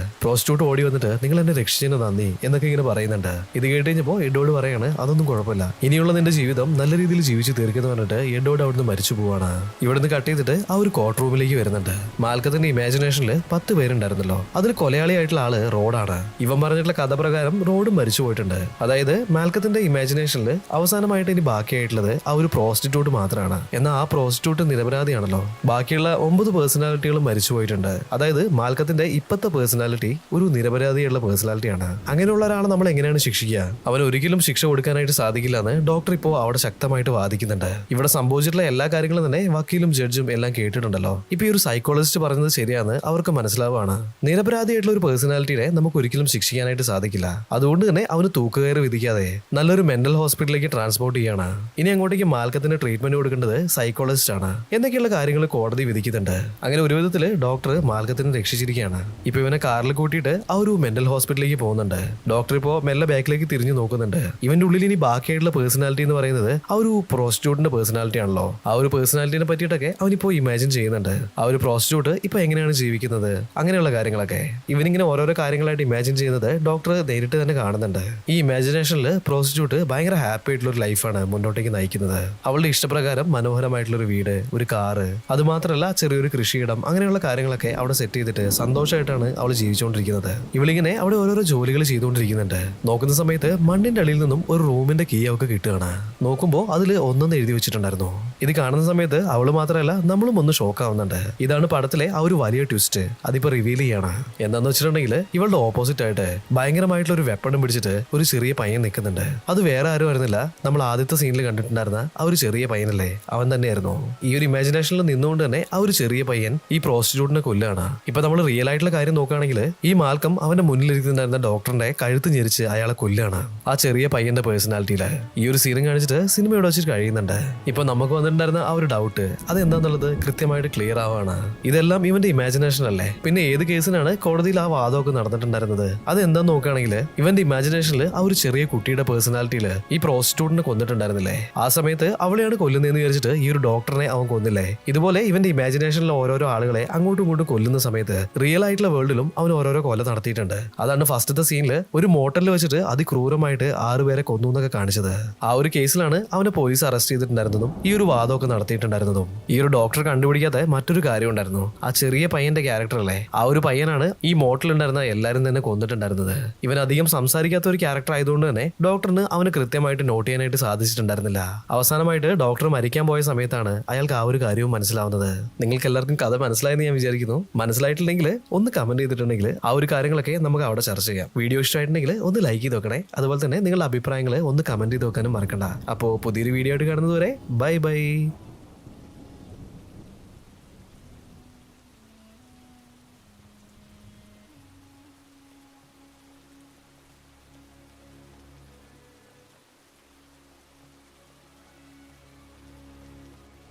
പ്രോസ്റ്റിറ്റ്യൂട്ട് ഓടി വന്നിട്ട് നിങ്ങൾ എന്നെ രക്ഷിച്ചതിന് നന്ദി എന്നൊക്കെ ഇങ്ങനെ പറയുന്നുണ്ട്. ഇത് കേട്ട് കഴിഞ്ഞപ്പോൾ എഡ്വാർഡ് പറയാണ് അതൊന്നും കുഴപ്പമില്ല. ഇനിയുള്ള നിന്റെ ജീവിതം നല്ല രീതിയിൽ ജീവിച്ചു തീർക്കുന്നു പറഞ്ഞിട്ട് എഡോട് അവിടുന്ന് മരിച്ചു പോവാണ്. ഇവിടുന്ന് കട്ട് ചെയ്തിട്ട് ആ ഒരു കോർട്ട് റൂമിലേക്ക് വരുന്നുണ്ട്. മാൽക്കത്തിന്റെ ഇമാജിനേഷനിൽ പത്ത് പേരുണ്ടായിരുന്നല്ലോ. അതിൽ കൊലയാളിയായിട്ടുള്ള ആൾ റോഡാണ്. ഇവൻ പറഞ്ഞിട്ടുള്ള കഥ പ്രകാരം റോഡ് മരിച്ചു പോയിട്ടുണ്ട്. അതായത് മാൽക്കത്തിന്റെ ഇമാജിനേഷനിൽ അവസാനമായിട്ട് ഇനി ബാക്കിയായിട്ടുള്ളത് ആ ഒരു പ്രോസ്റ്റിറ്റ്യൂട്ട് മാത്രമാണ് എന്നാൽ ആ പ്രോസ്റ്റിറ്റ്യൂട്ട് നിരപരാധിയാണല്ലോ. ബാക്കിയുള്ള ഒമ്പത് പേഴ്സണാലിറ്റികളും മരിച്ചു പോയിട്ടുണ്ട്. അതായത് മാൽക്കത്തിന്റെ ഇപ്പത്തെ പേഴ്സണാലിറ്റി ഒരു നിരപരാധിയുള്ള പേഴ്സണാലിറ്റിയാണ്. അങ്ങനെയുള്ള ഒരാളെ നമ്മൾ എങ്ങനെയാണ് ശിക്ഷിക്കുക? അവൻ ഒരിക്കലും ശിക്ഷ കൊടുക്കാനായിട്ട് സാധിക്കില്ല എന്ന് ഡോക്ടർ ഇപ്പോൾ അവിടെ ശക്തമായിട്ട് വാദിക്കുന്നുണ്ട്. ഇവിടെ സംഭവിച്ചിട്ടുള്ള എല്ലാ കാര്യങ്ങളും തന്നെ വക്കീലും ജഡ്ജും എല്ലാം കേട്ടിട്ടുണ്ടല്ലോ. ഇപ്പൊ ഈ ഒരു സൈക്കോളജിസ്റ്റ് പറഞ്ഞത് ശരിയാണ് അവർക്ക് മനസ്സിലാവുകയാണ്. നിരപരാധിയായിട്ടുള്ള ഒരു പേഴ്സണാലിറ്റിയെ നമുക്ക് ഒരിക്കലും ശിക്ഷിക്കാനായിട്ട് സാധിക്കില്ല. അതുകൊണ്ട് തന്നെ അവന് തൂക്കുകയറ് വിധിക്കാതെ നല്ലൊരു മെന്റൽ ഹോസ്പിറ്റലിലേക്ക് ട്രാൻസ്പോർട്ട് ചെയ്യാണ്. ഇനി അങ്ങോട്ടേക്ക് മാൽക്കത്തിന് ട്രീറ്റ്മെന്റ് കൊടുക്കേണ്ടത് സൈക്കോളജിസ്റ്റ് ആണ്. എന്നൊക്കെയുള്ള കാര്യങ്ങൾ കോടതി വിധിക്കുന്നുണ്ട്. അങ്ങനെ ഒരു വിധത്തിൽ ഡോക്ടർ മാൽക്കത്തിനെ രക്ഷിച്ചിരിക്കുകയാണ്. ഇപ്പൊ ഇവനെ കാറിൽ കൂട്ടിയിട്ട് ആ ഒരു മെന്റൽ ഹോസ്പിറ്റലിലേക്ക് പോകുന്നുണ്ട്. ഡോക്ടർ ഇപ്പോ മെല്ലെ ബാക്കിലേക്ക് തിരിഞ്ഞു നോക്കുന്നുണ്ട്. ഇവന്റെ ഉള്ളിൽ ഇനി ബാക്കിയായിട്ടുള്ള പേഴ്സണാലിറ്റി എന്ന് പറയുന്നത് ആ ഒരു പ്രോസ്റ്റിറ്റ്യൂട്ടിന്റെ പേഴ്സണാലിറ്റി ആണല്ലോ. ആ ഒരു പേഴ്സണാലിറ്റിനെ പറ്റിയിട്ടൊക്കെ അവനിപ്പോ ഇമാജിൻ ചെയ്യുന്നുണ്ട്. ആ ഒരു പ്രോസ്റ്റിറ്റ്യൂട്ട് ഇപ്പൊ എങ്ങനെയാണ് ജീവിക്കുന്നത്? അങ്ങനെയുള്ള കാര്യങ്ങളൊക്കെ. ഇവനിങ്ങനെ ഓരോരോ കാര്യങ്ങളായിട്ട് ഇമാജിൻ ചെയ്യുന്നത് ഡോക്ടർ നേരിട്ട് തന്നെ കാണുന്നുണ്ട്. ഈ ഇമാജിനേഷനിൽ പ്രോസ്റ്റിറ്റ്യൂട്ട് ഭയങ്കര ഹാപ്പി ആയിട്ടുള്ള ഒരു ലൈഫാണ് മുന്നോട്ടേക്ക് നയിക്കുന്നത്. അവളുടെ ഇഷ്ടപ്രകാരം മനോഹരമായിട്ടുള്ള ഒരു വീട് ഒരു കാറ് അത് മാത്രമല്ല ചെറിയൊരു കൃഷിയിടം അങ്ങനെയുള്ള കാര്യങ്ങളൊക്കെ അവിടെ സെറ്റ് ചെയ്തിട്ട് സന്തോഷമായിട്ടാണ് അവൾ ജീവിച്ചുകൊണ്ടിരിക്കുന്നത്. ഇവളിങ്ങനെ അവിടെ ഓരോരോ ജോലികൾ ചെയ്തുകൊണ്ടിരിക്കുന്നുണ്ട്. നോക്കുന്ന സമയത്ത് മണ്ണിന്റെ അടിയിൽ നിന്നും ഒരു റൂമിന്റെ കീ അവൾക്ക് കിട്ടുകയാണ്. നോക്കുമ്പോൾ അതിൽ ഒന്നെന്ന് എഴുതി വെച്ചിട്ടുണ്ടായിരുന്നു. ഇത് കാണുന്ന സമയത്ത് അവൾ മാത്രമല്ല നമ്മളും ഒന്ന് ഷോക്ക് ആവുന്നുണ്ട്. ഇതാണ് പടത്തിലെ ആ ഒരു വലിയ ട്വിസ്റ്റ് അതിപ്പോ റിവീൽ ചെയ്യാണ്. എന്താന്ന് വെച്ചിട്ടുണ്ടെങ്കിൽ ഇവളുടെ ഓപ്പോസിറ്റ് ആയിട്ട് ഭയങ്കരമായിട്ടുള്ള ഒരു വെപ്പണും പിടിച്ചിട്ട് ഒരു ചെറിയ പയ്യൻ നിൽക്കുന്നുണ്ട്. അത് വേറെ ആരും ആയിരുന്നില്ല നമ്മൾ ആദ്യത്തെ സീനിൽ കണ്ടിട്ടുണ്ടായിരുന്ന ആ ഒരു ചെറിയ പയ്യനല്ലേ? അവൻ തന്നെയായിരുന്നു. ഈ ഒരു ഇമാജിനേഷനിൽ നിന്നുകൊണ്ട് തന്നെ ആ ഒരു ചെറിയ പയ്യൻ ഈ പ്രോസ്റ്റിറ്റ്യൂട്ടിനെ കൊല്ലാണ് ഇപ്പൊ നമ്മൾ റിയൽ ആയിട്ടുള്ള കാര്യം നോക്കുകയാണെങ്കിൽ ഈ മാൽക്കം അവന്റെ മുന്നിലിരിക്കുന്നുണ്ടായിരുന്ന ഡോക്ടറിന്റെ കഴുത്ത് ഞെരിച്ച് അയാളെ കൊല്ലാണ് ആ ചെറിയ പയ്യന്റെ പേഴ്സണാലിറ്റിയിൽ. ഈ ഒരു സീനും കാണിച്ചിട്ട് സിനിമയോട് വെച്ചിട്ട് കഴിയുന്നുണ്ട്. ഇപ്പൊ നമുക്ക് വന്നിട്ടുണ്ടായിരുന്ന ആ ഒരു ഡൗട്ട് അത് എന്താന്നുള്ളത് കൃത്യമായിട്ട് ക്ലിയർ ആവാണ്. ഇതെല്ലാം ഇവന്റെ ഇമാജിനേഷൻ അല്ലേ? പിന്നെ ഏത് കേസിനാണ് കോടതിയിൽ ആ വാദമൊക്കെ നടന്നിട്ടുണ്ടായിരുന്നത്? അത് എന്താന്ന് നോക്കുകയാണെങ്കിൽ ഇവന്റെ ഇമാജിനേഷനിൽ ആ ഒരു ചെറിയ കുട്ടിയുടെ പേഴ്സണാലിറ്റിയിൽ ഈ പ്രോസ്റ്റിറ്റ്യൂട്ടിനെ കൊന്നിട്ടുണ്ടായിരുന്നില്ലേ? ആ സമയത്ത് അവളെയാണ് കൊല്ലുന്നതെന്ന് വിചാരിച്ചിട്ട് ഈ ഒരു ഡോക്ടറിനെ അവൻ കൊന്നില്ലേ? ഇതുപോലെ ഇവന്റെ ഇമാജിനേഷനിലെ ഓരോരോ ആളുകളെ അങ്ങോട്ടും ഇങ്ങോട്ടും കൊല്ലുന്ന സമയത്ത് റിയൽ ആയിട്ടുള്ള വേൾഡിലും അവൻ ഓരോരോ കൊല നടത്തിയിട്ടുണ്ട്. അതാണ് ഫസ്റ്റത്തെ സീനിൽ ഒരു മോട്ടലിൽ വെച്ചിട്ട് അതിക്രൂരമായിട്ട് ആറുപേരെ കൊന്നു എന്നൊക്കെ കാണിച്ചത്. ആ ഒരു കേസിലാണ് അവനെ പോലീസ് അറസ്റ്റ് ചെയ്തിട്ടുണ്ടായിരുന്നതും ഈ ഒരു വാദമൊക്കെ നടത്തിയിട്ടുണ്ടായിരുന്നതും. ഈ ഒരു ഡോക്ടർ കണ്ടുപിടിക്കാതെ മറ്റൊരു കാര്യം ഉണ്ടായിരുന്നു. ആ ചെറിയ പയ്യന്റെ ക്യാരക്ടർ അല്ലേ? ആ ഒരു പയ്യനാണ് ഈ മോട്ടലുണ്ടായിരുന്ന എല്ലാവരും തന്നെ കൊന്നിട്ടുണ്ടായിരുന്നത്. ഇവൻ അധികം സംസാരിക്കാത്ത ഒരു ക്യാരക്ടർ ആയതുകൊണ്ട് തന്നെ ഡോക്ടറിന് അവന് കൃത്യമായിട്ട് നോട്ട് ചെയ്യാനായിട്ട് സാധിച്ചിട്ടുണ്ടായിരുന്നില്ല. അവസാനമായിട്ട് ഡോക്ടർ മരിക്കാൻ പോയ സമയത്താണ് അയാൾക്ക് ആ ഒരു കാര്യവും മനസ്സിലാവുന്നത്. നിങ്ങൾക്ക് എല്ലാവർക്കും കഥ മനസ്സിലായെന്ന് ഞാൻ വിചാരിക്കുന്നു. മനസ്സിലായിട്ടില്ലെങ്കിൽ ഒന്ന് കമന്റ് ചെയ്തിട്ടുണ്ടെങ്കിൽ ആ ഒരു കാര്യങ്ങളൊക്കെ നമുക്ക് അവിടെ ചർച്ച ചെയ്യാം. വീഡിയോ ഇഷ്ടമായിട്ടുണ്ടെങ്കിൽ ഒന്ന് ലൈക്ക് ചെയ്ത് നോക്കണേ അതുപോലെ തന്നെ നിങ്ങളുടെ അഭിപ്രായങ്ങൾ ഒന്ന് കമന്റ് ചെയ്ത് നോക്കാനും മറക്കണ്ട. അപ്പോൾ പുതിയൊരു വീഡിയോ ആയിട്ട് കാണുന്നതുവരെ ബൈ ബൈ